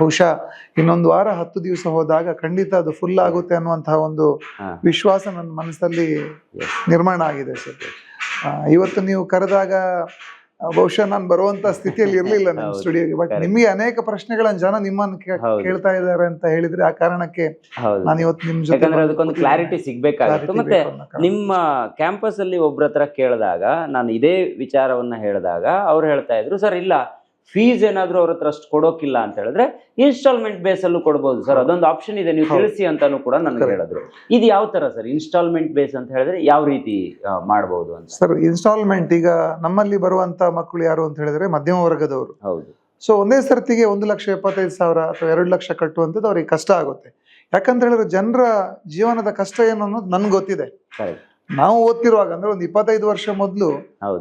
ಬಹುಶಃ ಇನ್ನೊಂದು ವಾರ ಹತ್ತು ದಿವಸ ಹೋದಾಗ ಖಂಡಿತ ಅದು ಫುಲ್ ಆಗುತ್ತೆ ಅನ್ನುವಂತಹ ಒಂದು ವಿಶ್ವಾಸ ನನ್ನ ಮನಸ್ಸಲ್ಲಿ ನಿರ್ಮಾಣ ಆಗಿದೆ ಸರ್ ಇವತ್ತು ನೀವು ಕರೆದಾಗ ಬಹುಶಃ ನಾನು ಬರುವಂತ ಸ್ಥಿತಿಯಲ್ಲಿ ಇರಲಿಲ್ಲ ನಿಮ್ಮ ಸ್ಟುಡಿಯೋಗೆ ಬಟ್. ನಿಮಗೆ ಅನೇಕ ಪ್ರಶ್ನೆಗಳನ್ನ ಜನ ನಿಮ್ಮನ್ನ ಕೇಳ್ತಾ ಇದ್ದಾರೆ ಅಂತ ಹೇಳಿದ್ರೆ ಆ ಕಾರಣಕ್ಕೆ ನಾನು ಇವತ್ತು ನಿಮ್ ಜೊತೆ ಯಾಕಂದ್ರೆ ಅದಕ್ಕೊಂದು ಕ್ಲಾರಿಟಿ ಸಿಗ್ಬೇಕಾಗಿತ್ತು ಮತ್ತೆ. ನಿಮ್ಮ ಕ್ಯಾಂಪಸ್ ಅಲ್ಲಿ ಒಬ್ರ ಹತ್ರ ಕೇಳಿದಾಗ ನಾನು ಇದೇ ವಿಚಾರವನ್ನ ಹೇಳಿದಾಗ ಅವ್ರು ಹೇಳ್ತಾ ಇದ್ರು ಸರ್ ಇಲ್ಲ ಫೀಸ್ ಏನಾದರೂ ಅವ್ರ ಹತ್ರ ಅಷ್ಟು ಕೊಡೋಕಿಲ್ಲ ಅಂತ ಹೇಳಿದ್ರೆ ಇನ್ಸ್ಟಾಲ್ಮೆಂಟ್ ಬೇಸ್ ಅಲ್ಲೂ ಕೊಡ್ಬೋದು ಸರ್ ಅದೊಂದು ಆಪ್ಷನ್ ಇದೆ ನೀವು. ತಿಳಿಸಿ ಅಂತಾನು ಕೂಡ ನನಗೆ ಹೇಳಿದ್ರು. ಇದು ಯಾವ ತರ ಸರ್ ಇನ್ಸ್ಟಾಲ್ಮೆಂಟ್ ಬೇಸ್ ಅಂತ ಹೇಳಿದ್ರೆ ಯಾವ ರೀತಿ ಮಾಡಬಹುದು ಅಂತ? ಸರ್ ಇನ್ಸ್ಟಾಲ್ಮೆಂಟ್ ಈಗ ನಮ್ಮಲ್ಲಿ ಬರುವಂತ ಮಕ್ಕಳು ಯಾರು ಅಂತ ಹೇಳಿದ್ರೆ ಮಧ್ಯಮ ವರ್ಗದವರು. ಹೌದು. ಸೊ ಒಂದೇ ಸರ್ತಿಗೆ ಒಂದು ಲಕ್ಷ ಎಪ್ಪತ್ತೈದು ಸಾವಿರ ಅಥವಾ ಎರಡು ಲಕ್ಷ ಕಟ್ಟುವಂಥದ್ದು ಅವ್ರಿಗೆ ಕಷ್ಟ ಆಗುತ್ತೆ. ಯಾಕಂತ ಹೇಳಿದ್ರೆ ಜನರ ಜೀವನದ ಕಷ್ಟ ಏನು ಅನ್ನೋದು ನನ್ಗೆ ಗೊತ್ತಿದೆ. ನಾವು ಓದ್ತಿರುವಾಗ ಅಂದ್ರೆ ಒಂದು ಇಪ್ಪತ್ತೈದು ವರ್ಷ ಮೊದಲು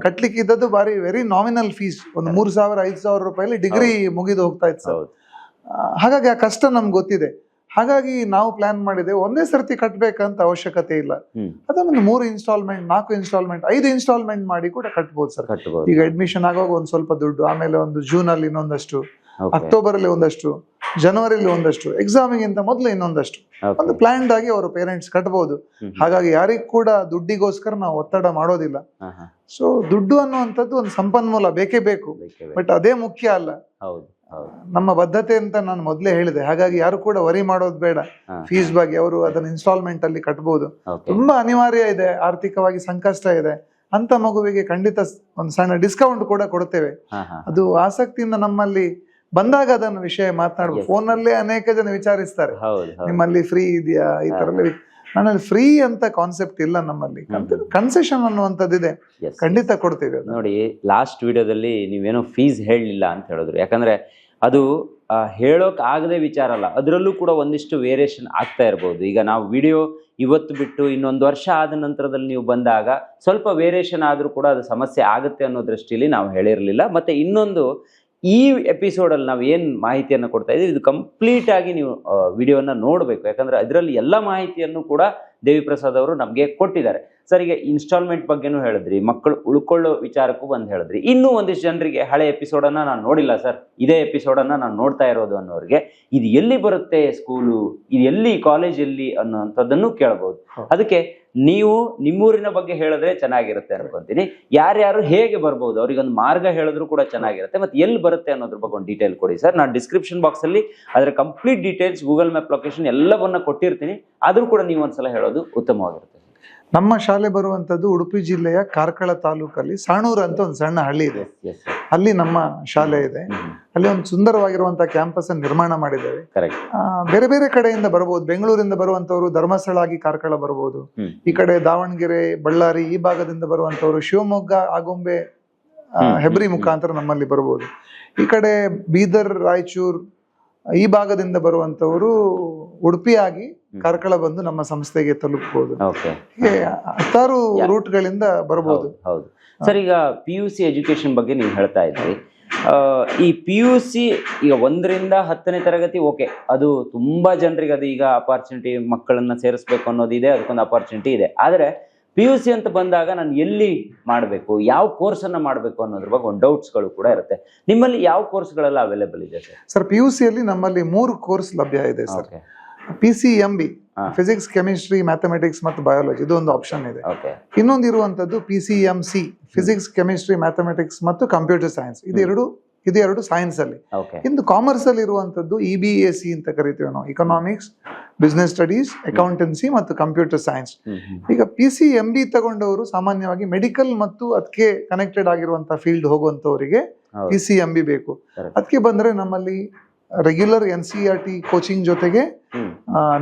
ಕಟ್ಲಿಕ್ಕೆ ಇದ್ದದ್ದು ಬಾರಿ ವೆರಿ ನಾಮಿನಲ್ ಫೀಸ್ ಒಂದು ಮೂರು ಸಾವಿರ ಐದು ಸಾವಿರ ರೂಪಾಯಿ ಡಿಗ್ರಿ ಮುಗಿದು ಹೋಗ್ತಾ ಇತ್ತು ಸರ್. ಹಾಗಾಗಿ ಆ ಕಷ್ಟ ನಮ್ಗೆ ಗೊತ್ತಿದೆ. ಹಾಗಾಗಿ ನಾವು ಪ್ಲಾನ್ ಮಾಡಿದೆ ಒಂದೇ ಸರ್ತಿ ಕಟ್ಬೇಕಂತ ಅವಶ್ಯಕತೆ ಇಲ್ಲ. ಅದನ್ನೊಂದು ಮೂರು ಇನ್ಸ್ಟಾಲ್ಮೆಂಟ್ ನಾಲ್ಕು ಇನ್ಸ್ಟಾಲ್ಮೆಂಟ್ ಐದು ಇನ್ಸ್ಟಾಲ್ಮೆಂಟ್ ಮಾಡಿ ಕೂಡ ಕಟ್ಬೋದು ಸರ್. ಈಗ ಅಡ್ಮಿಷನ್ ಆಗುವಾಗ ಒಂದು ಸ್ವಲ್ಪ ದುಡ್ಡು ಆಮೇಲೆ ಒಂದು ಜೂನ್ ಅಲ್ಲಿ ಇನ್ನೊಂದಷ್ಟು ಅಕ್ಟೋಬರ್ ಅಲ್ಲಿ ಒಂದಷ್ಟು. ಜನವರಿಲಿ ಒಂದಷ್ಟು ಎಕ್ಸಾಮಿಗಿಂತ ಮೊದಲು ಇನ್ನೊಂದಷ್ಟು. ಒಂದು ಪ್ಲಾನ್ಡ್ ಆಗಿ ಅವರು ಪೇರೆಂಟ್ಸ್ ಕಟ್ಬಹುದು ಹಾಗಾಗಿ ಯಾರಿಗೂ ಕೂಡ ದುಡ್ಡಿಗೋಸ್ಕರ ನಾವು ಒತ್ತಡ ಮಾಡೋದಿಲ್ಲ. ಸೊ ದುಡ್ಡು ಅನ್ನುವಂಥದ್ದು ಒಂದು ಸಂಪನ್ಮೂಲ ಬೇಕೇ ಬೇಕು. ಬಟ್ ಅದೇ ಮುಖ್ಯ ಅಲ್ಲ. ನಮ್ಮ ಬದ್ಧತೆ ಅಂತ ನಾನು ಮೊದಲೇ ಹೇಳಿದೆ. ಹಾಗಾಗಿ ಯಾರು ಕೂಡ ವರಿ ಮಾಡೋದು ಬೇಡ. ಫೀಸ್ ಬಗ್ಗೆ ಅವರು ಅದನ್ನ ಇನ್ಸ್ಟಾಲ್ಮೆಂಟ್ ಅಲ್ಲಿ ಕಟ್ಬಹುದು ತುಂಬಾ ಅನಿವಾರ್ಯ ಇದೆ ಆರ್ಥಿಕವಾಗಿ ಸಂಕಷ್ಟ ಇದೆ. ಅಂತ ಮಗುವಿಗೆ ಖಂಡಿತ ಒಂದು ಸಣ್ಣ ಡಿಸ್ಕೌಂಟ್ ಕೂಡ ಕೊಡ್ತೇವೆ. ಅದು ಆಸಕ್ತಿಯಿಂದ ನಮ್ಮಲ್ಲಿ ಬಂದಾಗ ಅದನ್ನು ವಿಷಯ ಮಾತನಾಡುವ ಫೋನಲ್ಲೇ ಫೋನ್ ನಲ್ಲೇ ಅನೇಕ ಜನ ವಿಚಾರಿಸ್ತಾರೆ. ನಿಮ್ಮಲ್ಲಿ ಫ್ರೀ ಇದೆಯಾ? ಈ ತರ ನನ್ನಲ್ಲಿ ಫ್ರೀ ಅಂತ ಕಾನ್ಸೆಪ್ಟ್ ಇಲ್ಲ ನಮ್ಮಲ್ಲಿ. ಕನ್ಸೆಷನ್ ಅನ್ನುವಂಥದ್ದು ಇದೆ ಖಂಡಿತ ಕೊಡ್ತೀವಿ ನೋಡಿ ಲಾಸ್ಟ್ ವಿಡಿಯೋದಲ್ಲಿ ನೀವೇನೋ ಫೀಸ್ ಹೇಳಲಿಲ್ಲ ಅಂತ ಹೇಳಿದ್ರು. ಯಾಕಂದ್ರೆ ಅದು ಹೇಳೋಕ್ ಆಗದೆ ವಿಚಾರ ಅಲ್ಲ. ಅದರಲ್ಲೂ ಕೂಡ ಒಂದಿಷ್ಟು ವೇರಿಯೇಷನ್ ಆಗ್ತಾ ಇರ್ಬೋದು. ಈಗ ನಾವು ವಿಡಿಯೋ ಇವತ್ತು ಬಿಟ್ಟು ಇನ್ನೊಂದು ವರ್ಷ ಆದ ನಂತರದಲ್ಲಿ ನೀವು ಬಂದಾಗ ಸ್ವಲ್ಪ ವೇರಿಯೇಷನ್ ಆದರೂ ಕೂಡ ಅದು ಸಮಸ್ಯೆ ಆಗುತ್ತೆ ಅನ್ನೋ ದೃಷ್ಟಿಯಲ್ಲಿ ನಾವು ಹೇಳಿರಲಿಲ್ಲ. ಮತ್ತೆ ಇನ್ನೊಂದು ಈ ಎಪಿಸೋಡಲ್ಲಿ ನಾವು ಏನು ಮಾಹಿತಿಯನ್ನು ಕೊಡ್ತಾ ಇದ್ದೀವಿ ಇದು ಕಂಪ್ಲೀಟ್ ಆಗಿ ನೀವು ವಿಡಿಯೋನ ನೋಡಬೇಕು. ಯಾಕಂದರೆ ಅದರಲ್ಲಿ ಎಲ್ಲ ಮಾಹಿತಿಯನ್ನು ಕೂಡ ದೇವಿ ಪ್ರಸಾದ್ ಅವರು ನಮಗೆ ಕೊಟ್ಟಿದ್ದಾರೆ. ಸರ್ ಈಗ ಇನ್ಸ್ಟಾಲ್ಮೆಂಟ್ ಬಗ್ಗೆನೂ ಹೇಳಿದ್ರಿ ಮಕ್ಕಳು ಉಳ್ಕೊಳ್ಳೋ ವಿಚಾರಕ್ಕೂ ಬಂದು ಹೇಳಿದ್ರಿ. ಇನ್ನೂ ಒಂದಿಷ್ಟು ಜನರಿಗೆ ಹಳೆ ಎಪಿಸೋಡನ್ನು ನಾನು ನೋಡಿಲ್ಲ ಸರ್. ಇದೇ ಎಪಿಸೋಡನ್ನು ನಾನು ನೋಡ್ತಾ ಇರೋದು ಅನ್ನೋರಿಗೆ ಇದು ಎಲ್ಲಿ ಬರುತ್ತೆ ಸ್ಕೂಲು ಇದು ಎಲ್ಲಿ ಕಾಲೇಜ್ ಎಲ್ಲಿ ಅನ್ನೋಂಥದ್ದನ್ನು ಕೇಳ್ಬೋದು. ಅದಕ್ಕೆ ನೀವು ನಿಮ್ಮೂರಿನ ಬಗ್ಗೆ ಹೇಳಿದ್ರೆ ಚೆನ್ನಾಗಿರುತ್ತೆ ಅನ್ಕೊಂತೀನಿ. ಯಾರ್ಯಾರು ಹೇಗೆ ಬರ್ಬೋದು, ಅವ್ರಿಗೊಂದು ಮಾರ್ಗ ಹೇಳಿದ್ರು ಕೂಡ ಚೆನ್ನಾಗಿರುತ್ತೆ. ಮತ್ತೆ ಎಲ್ಲಿ ಬರುತ್ತೆ ಅನ್ನೋದ್ರ ಬಗ್ಗೆ ಒಂದು ಡೀಟೇಲ್ ಕೊಡಿ ಸರ್. ನಾನು ಡಿಸ್ಕ್ರಿಪ್ಷನ್ ಬಾಕ್ಸ್ ಅಲ್ಲಿ ಅದರ complete details Google map location ಎಲ್ಲವನ್ನ ಕೊಟ್ಟಿರ್ತೀನಿ. ಆದ್ರೂ ಕೂಡ ನೀವು ಒಂದ್ಸಲ ಹೇಳೋದು ಉತ್ತಮವಾಗಿರುತ್ತೆ. ನಮ್ಮ ಶಾಲೆ ಬರುವಂತದ್ದು ಉಡುಪಿ ಜಿಲ್ಲೆಯ ಕಾರ್ಕಳ ತಾಲೂಕಲ್ಲಿ ಸಾಣೂರು ಅಂತ ಒಂದು ಸಣ್ಣ ಹಳ್ಳಿ ಇದೆ. ಅಲ್ಲಿ ನಮ್ಮ ಶಾಲೆ ಇದೆ. ಅಲ್ಲಿ ಒಂದು ಸುಂದರವಾಗಿರುವಂತಹ ಕ್ಯಾಂಪಸ್ ಅನ್ನು ನಿರ್ಮಾಣ ಮಾಡಿದ್ದೇವೆ ಬೇರೆ ಬೇರೆ ಕಡೆಯಿಂದ ಬರಬಹುದು. ಬೆಂಗಳೂರಿಂದ ಬರುವಂತವರು ಧರ್ಮಸ್ಥಳ ಆಗಿ ಕಾರ್ಕಳ ಬರಬಹುದು. ಈ ಕಡೆ ದಾವಣಗೆರೆ ಬಳ್ಳಾರಿ ಈ ಭಾಗದಿಂದ ಬರುವಂತವರು ಶಿವಮೊಗ್ಗ ಆಗುಂಬೆ ಹೆಬ್ರಿ ಮುಖಾಂತರ ನಮ್ಮಲ್ಲಿ ಬರಬಹುದು. ಈ ಕಡೆ ಬೀದರ್ ರಾಯಚೂರ್ ಈ ಭಾಗದಿಂದ ಬರುವಂತವರು ಉಡುಪಿ ಆಗಿ ಕಾರ್ಕಳ ಬಂದು ನಮ್ಮ ಸಂಸ್ಥೆಗೆ ತಲುಪಬಹುದು. ಓಕೆ. ಹೀಗೆ ಹತ್ತಾರು. ರೂಟ್ಗಳಿಂದ ಬರಬಹುದು. ಹೌದು ಸರ್ ಈಗ ಪಿ ಯು ಸಿ ಎಜುಕೇಶನ್ ಬಗ್ಗೆ ನೀವು ಹೇಳ್ತಾ ಇದ್ರಿ. ಈ ಪಿ ಯು ಸಿ ಈಗ ಒಂದರಿಂದ ಹತ್ತನೇ ತರಗತಿ ಓಕೆ. ಅದು ತುಂಬಾ ಜನರಿಗೆ ಅದು ಈಗ ಅಪಾರ್ಚುನಿಟಿ ಮಕ್ಕಳನ್ನ ಸೇರಿಸ್ಬೇಕು ಅನ್ನೋದಿದೆ ಅದಕ್ಕೊಂದು ಅಪಾರ್ಚುನಿಟಿ ಇದೆ. ಆದರೆ ಪಿ ಯು ಸಿ ಅಂತ ಬಂದಾಗ ನಾನು ಎಲ್ಲಿ ಮಾಡಬೇಕು ಯಾವ ಕೋರ್ಸನ್ನು ಮಾಡಬೇಕು ಅನ್ನೋದ್ರ ಬಗ್ಗೆ ಒಂದು ಡೌಟ್ಸ್ಗಳು ಕೂಡ ಇರುತ್ತೆ. ನಿಮ್ಮಲ್ಲಿ ಯಾವ ಕೋರ್ಸ್ಗಳೆಲ್ಲ ಅವೈಲೇಬಲ್ ಇದೆ ಸರ್? ಸರ್ ಪಿ ಯು ಸಿಯಲ್ಲಿ ನಮ್ಮಲ್ಲಿ ಮೂರು ಕೋರ್ಸ್ ಲಭ್ಯ ಇದೆ sir. P C M B. Physics chemistry mathematics ಮತ್ತು ಬಯಾಲಜಿ ಇದು ಒಂದು ಆಪ್ಷನ್ ಇದೆ ಇನ್ನೊಂದು ಇರುವಂತದ್ದು P C M C physics chemistry mathematics ಮತ್ತು ಕಂಪ್ಯೂಟರ್ ಸೈನ್ಸ್ ಇದೆರಡು ಇದು ಎರಡು ಸೈನ್ಸ್ ಅಲ್ಲಿ. ಇಂದು ಕಾಮರ್ಸ್ ಅಲ್ಲಿ ಇರುವಂತದ್ದು ಇ ಬಿ ಎ ಸಿ ಅಂತ ಕರಿತೀವಿ ನಾವು. ಇಕನಾಮಿಕ್ಸ್ ಬಿಸ್ನೆಸ್ ಸ್ಟಡೀಸ್ ಅಕೌಂಟೆನ್ಸಿ ಮತ್ತು ಕಂಪ್ಯೂಟರ್ ಸೈನ್ಸ್ ಈಗ ಪಿ ಸಿ ಎಂ ಬಿ ತಗೊಂಡವರು ಸಾಮಾನ್ಯವಾಗಿ ಮೆಡಿಕಲ್ ಮತ್ತು ಅದಕ್ಕೆ ಕನೆಕ್ಟೆಡ್ ಆಗಿರುವಂತಹ ಫೀಲ್ಡ್ ಹೋಗುವಂತವರಿಗೆ ಪಿ ಸಿ ಎಂ ಬಿ ಬೇಕು. ಅದಕ್ಕೆ ಬಂದ್ರೆ ನಮ್ಮಲ್ಲಿ regular N C R T coaching ಜೊತೆಗೆ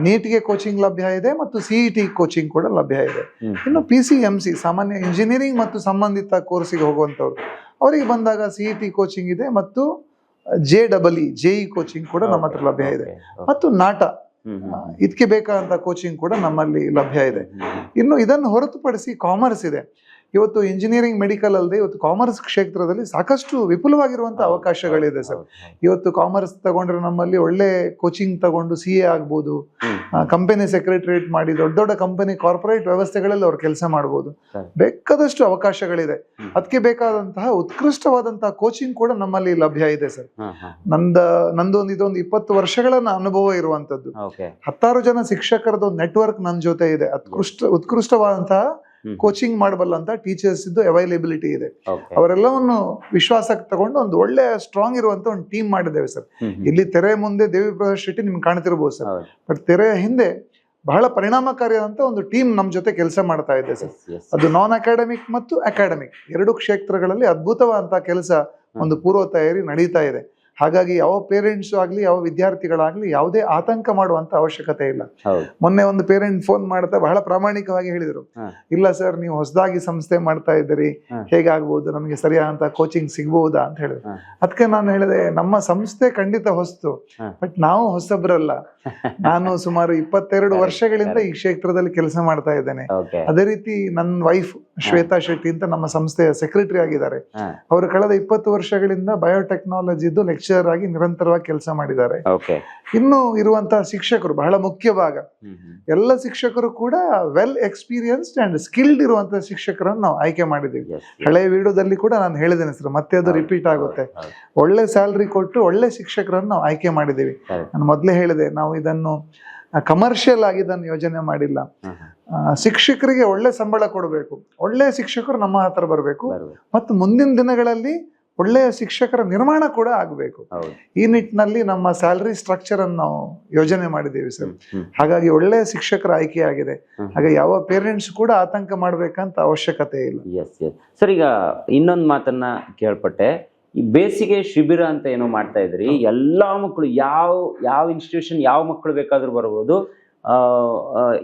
ನೀಟ್ಗೆ ಕೋಚಿಂಗ್ ಲಭ್ಯ ಇದೆ ಮತ್ತು ಸಿಇ ಟಿ ಕೋಚಿಂಗ್ ಕೂಡ ಲಭ್ಯ ಇದೆ. ಇನ್ನು ಪಿ ಸಿ ಎಂ ಸಿ ಸಾಮಾನ್ಯ ಇಂಜಿನಿಯರಿಂಗ್ ಮತ್ತು ಸಂಬಂಧಿತ ಕೋರ್ಸಿಗೆ ಹೋಗುವಂಥವ್ರು ಅವರಿಗೆ ಬಂದಾಗ ಸಿಇ ಟಿ ಕೋಚಿಂಗ್ ಇದೆ ಮತ್ತು J double E J E coaching ಕೂಡ ನಮ್ಮ ಹತ್ರ ಲಭ್ಯ ಇದೆ. ಮತ್ತು ನಾಟ ಇದಕ್ಕೆ ಬೇಕಾದಂಥ ಕೋಚಿಂಗ್ ಕೂಡ ನಮ್ಮಲ್ಲಿ ಲಭ್ಯ ಇದೆ. ಇನ್ನು ಇದನ್ನು ಹೊರತುಪಡಿಸಿ ಕಾಮರ್ಸ್ ಇದೆ. ಇವತ್ತು ಇಂಜಿನಿಯರಿಂಗ್ ಮೆಡಿಕಲ್ ಅಲ್ಲದೆ ಇವತ್ತು ಕಾಮರ್ಸ್ ಕ್ಷೇತ್ರದಲ್ಲಿ ಸಾಕಷ್ಟು ವಿಪುಲವಾಗಿರುವಂತಹ ಅವಕಾಶಗಳಿದೆ ಸರ್. ಇವತ್ತು ಕಾಮರ್ಸ್ ತಗೊಂಡ್ರೆ ನಮ್ಮಲ್ಲಿ ಒಳ್ಳೆ ಕೋಚಿಂಗ್ ತಗೊಂಡು ಸಿ ಎ ಆಗ್ಬೋದು ಕಂಪನಿ ಸೆಕ್ರೆಟರಿಯೇಟ್ ಮಾಡಿ ದೊಡ್ಡ ದೊಡ್ಡ ಕಂಪನಿ ಕಾರ್ಪೊರೇಟ್ ವ್ಯವಸ್ಥೆಗಳಲ್ಲಿ ಅವ್ರು ಕೆಲಸ ಮಾಡ್ಬೋದು. ಬೇಕಾದಷ್ಟು ಅವಕಾಶಗಳಿದೆ. ಅದಕ್ಕೆ ಬೇಕಾದಂತಹ ಉತ್ಕೃಷ್ಟವಾದಂತಹ ಕೋಚಿಂಗ್ ಕೂಡ ನಮ್ಮಲ್ಲಿ ಲಭ್ಯ ಇದೆ ಸರ್. ನಂದ ನಂದೊಂದು ಇದೊಂದು ಇಪ್ಪತ್ತು ವರ್ಷಗಳ ಅನುಭವ ಇರುವಂತದ್ದು. ಹತ್ತಾರು ಜನ ಶಿಕ್ಷಕರದ ಒಂದು ನೆಟ್ವರ್ಕ್ ನನ್ನ ಜೊತೆ ಇದೆ. ಉತ್ಕೃಷ್ಟ ಉತ್ಕೃಷ್ಟವಾದಂತಹ ಕೋಚಿಂಗ್ ಮಾಡಬಲ್ಲಂತ ಟೀಚರ್ಸ್ ಇದ್ದು ಅವೈಲೇಬಿಲಿಟಿ ಇದೆ. ಅವರೆಲ್ಲವನ್ನು ವಿಶ್ವಾಸಕ್ಕೆ ತಗೊಂಡು ಒಂದು ಒಳ್ಳೆ ಸ್ಟ್ರಾಂಗ್ ಇರುವಂತ ಒಂದು ಟೀಮ್ ಮಾಡಿದ್ದೇವೆ ಸರ್ ಇಲ್ಲಿ ತೆರೆ ಮುಂದೆ ದೇವಿ ಪ್ರಸಾದ್ ಶೆಟ್ಟಿ ನಿಮ್ಗೆ ಕಾಣ್ತಿರ್ಬೋದು ಸರ್ ಬಟ್ ತೆರೆಯ ಹಿಂದೆ ಬಹಳ ಪರಿಣಾಮಕಾರಿಯಾದಂತ ಒಂದು ಟೀಮ್ ನಮ್ಮ ಜೊತೆ ಕೆಲಸ ಮಾಡ್ತಾ ಇದೆ ಸರ್. ಅದು ನಾನ್ ಅಕಾಡೆಮಿಕ್ ಮತ್ತು ಅಕಾಡೆಮಿಕ್ ಎರಡು ಕ್ಷೇತ್ರಗಳಲ್ಲಿ ಅದ್ಭುತವಾದಂತಹ ಕೆಲಸ ಒಂದು ಪೂರ್ವ ತಯಾರಿ ನಡೀತಾ ಇದೆ. ಹಾಗಾಗಿ ಯಾವ ಪೇರೆಂಟ್ಸ್ ಆಗ್ಲಿ ಯಾವ ವಿದ್ಯಾರ್ಥಿಗಳಾಗ್ಲಿ ಯಾವುದೇ ಆತಂಕ ಮಾಡುವಂತ ಅವಶ್ಯಕತೆ ಇಲ್ಲ. ಮೊನ್ನೆ ಒಂದು ಪೇರೆಂಟ್ ಫೋನ್ ಮಾಡ್ತಾ ಬಹಳ ಪ್ರಾಮಾಣಿಕವಾಗಿ ಹೇಳಿದರು. ಇಲ್ಲ ಸರ್ ನೀವು ಹೊಸದಾಗಿ ಸಂಸ್ಥೆ ಮಾಡ್ತಾ ಇದ್ದೀರಿ. ಹೇಗಾಗ್ಬಹುದು ಹೇಗಾಗ್ಬೋದು? ನಮಗೆ ಸರಿಯಾದಂತ ಕೋಚಿಂಗ್ ಸಿಗಬಹುದಾ ಅಂತ ಹೇಳಿದ್ರು. ಅದಕ್ಕೆ ನಾನು ಹೇಳಿದೆ ನಮ್ಮ ಸಂಸ್ಥೆ ಖಂಡಿತ ಹೊಸ್ತು. ಬಟ್ ನಾವು ಹೊಸಬ್ರಲ್ಲ. ನಾನು ಸುಮಾರು ಇಪ್ಪತ್ತೆರಡು ವರ್ಷಗಳಿಂದ ಈ ಕ್ಷೇತ್ರದಲ್ಲಿ ಕೆಲಸ ಮಾಡ್ತಾ ಇದ್ದೇನೆ. ಅದೇ ರೀತಿ ನನ್ನ ವೈಫ್ ಶ್ವೇತಾ ಶೆಟ್ಟಿ ಅಂತ ನಮ್ಮ ಸಂಸ್ಥೆಯ ಸೆಕ್ರೆಟರಿ ಆಗಿದ್ದಾರೆ. ಅವರು ಕಳೆದ ಇಪ್ಪತ್ತು ವರ್ಷಗಳಿಂದ ಬಯೋಟೆಕ್ನಾಲಜಿದ್ದು ಲೆಕ್ಚರ್ ಆಗಿ ನಿರಂತರವಾಗಿ ಕೆಲಸ ಮಾಡಿದ್ದಾರೆ. ಇನ್ನು ಇರುವಂತಹ ಶಿಕ್ಷಕರು ಬಹಳ ಮುಖ್ಯ ಭಾಗ. ಎಲ್ಲ ಶಿಕ್ಷಕರು ಕೂಡ ವೆಲ್ ಎಕ್ಸ್ಪೀರಿಯನ್ಸ್ಡ್ ಅಂಡ್ ಸ್ಕಿಲ್ಡ್ ಇರುವಂತಹ ಶಿಕ್ಷಕರನ್ನು ನಾವು ಆಯ್ಕೆ ಮಾಡಿದ್ದೀವಿ. ಹಳೆ. ಹಳೆಯ ವಿಡಿಯೋದಲ್ಲಿ ಕೂಡ ನಾನು ಹೇಳಿದ್ದೇನೆ ಸರ್ ಮತ್ತೆ ಅದು ರಿಪೀಟ್ ಆಗುತ್ತೆ. ಒಳ್ಳೆ ಸ್ಯಾಲ್ರಿ ಕೊಟ್ಟು ಒಳ್ಳೆ ಶಿಕ್ಷಕರನ್ನು ನಾವು ಆಯ್ಕೆ ಮಾಡಿದ್ದೀವಿ. ನಾನು ಮೊದಲೇ ಹೇಳಿದೆ ನಾವು ಇದನ್ನು ಕಮರ್ಷಿಯಲ್ ಆಗಿ ಇದನ್ನು ಯೋಜನೆ ಮಾಡಿಲ್ಲ. ಶಿಕ್ಷಕರಿಗೆ ಒಳ್ಳೆ ಸಂಬಳ ಕೊಡಬೇಕು. ಒಳ್ಳೆ ಶಿಕ್ಷಕರು ನಮ್ಮ ಹತ್ರ ಬರಬೇಕು. ಮತ್ತು ಮುಂದಿನ ದಿನಗಳಲ್ಲಿ ಒಳ್ಳೆಯ ಶಿಕ್ಷಕರ ನಿರ್ಮಾಣ ಕೂಡ ಆಗಬೇಕು. ಈ ನಿಟ್ಟಿನಲ್ಲಿ ನಮ್ಮ ಸ್ಯಾಲರಿ ಸ್ಟ್ರಕ್ಚರ್ ಅನ್ನು ನಾವು ಯೋಜನೆ ಮಾಡಿದ್ದೀವಿ ಸರ್. ಹಾಗಾಗಿ ಒಳ್ಳೆಯ ಶಿಕ್ಷಕರ ಆಯ್ಕೆ ಆಗಿದೆ. ಹಾಗೆ ಯಾವ ಪೇರೆಂಟ್ಸ್ ಕೂಡ ಆತಂಕ ಮಾಡ್ಬೇಕಂತ ಅವಶ್ಯಕತೆ ಇಲ್ಲ. ಸರ್ ಈಗ ಇನ್ನೊಂದು ಮಾತನ್ನ ಕೇಳ್ಪಟ್ಟೆ. ಈ ಬೇಸಿಗೆ ಶಿಬಿರ ಅಂತ ಏನೋ ಮಾಡ್ತಾ ಇದ್ರಿ. ಎಲ್ಲ ಮಕ್ಕಳು ಯಾವ ಯಾವ ಇನ್ಸ್ಟಿಟ್ಯೂಷನ್ ಯಾವ ಮಕ್ಕಳು ಬೇಕಾದ್ರೂ ಬರ್ಬೋದು.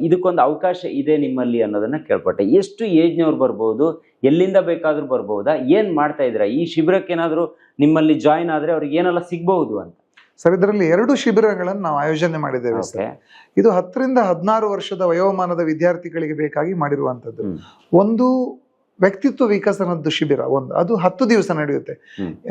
ಇದಕ್ಕೊಂದು ಅವಕಾಶ ಇದೆ ನಿಮ್ಮಲ್ಲಿ ಅನ್ನೋದನ್ನ ಕೇಳ್ಪಟ್ಟೆ. ಎಷ್ಟು ಏಜ್ನವ್ರು ಬರ್ಬೋದು ಎಲ್ಲಿಂದ ಬೇಕಾದ್ರೂ ಬರ್ಬೋದಾ ಏನ್ ಮಾಡ್ತಾ ಇದ್ದೀರಾ? ಈ ಶಿಬಿರಕ್ಕೆ ಏನಾದ್ರು ನಿಮ್ಮಲ್ಲಿ ಜಾಯಿನ್ ಆದ್ರೆ ಅವ್ರಿಗೆ ಏನೆಲ್ಲ ಸಿಗ್ಬಹುದು ಅಂತ. ಸರ್ ಇದರಲ್ಲಿ ಎರಡು ಶಿಬಿರಗಳನ್ನು ನಾವು ಆಯೋಜನೆ ಮಾಡಿದ್ದೇವೆ ಸರ್. ಇದು ಹತ್ತರಿಂದ ಹದಿನಾರು ವರ್ಷದ ವಯೋಮಾನದ ವಿದ್ಯಾರ್ಥಿಗಳಿಗೆ ಬೇಕಾಗಿ ಮಾಡಿರುವಂತದ್ದು ಒಂದು ವ್ಯಕ್ತಿತ್ವ ವಿಕಸನದ್ದು ಶಿಬಿರ ಒಂದು. ಅದು ಹತ್ತು ದಿವಸ ನಡೆಯುತ್ತೆ.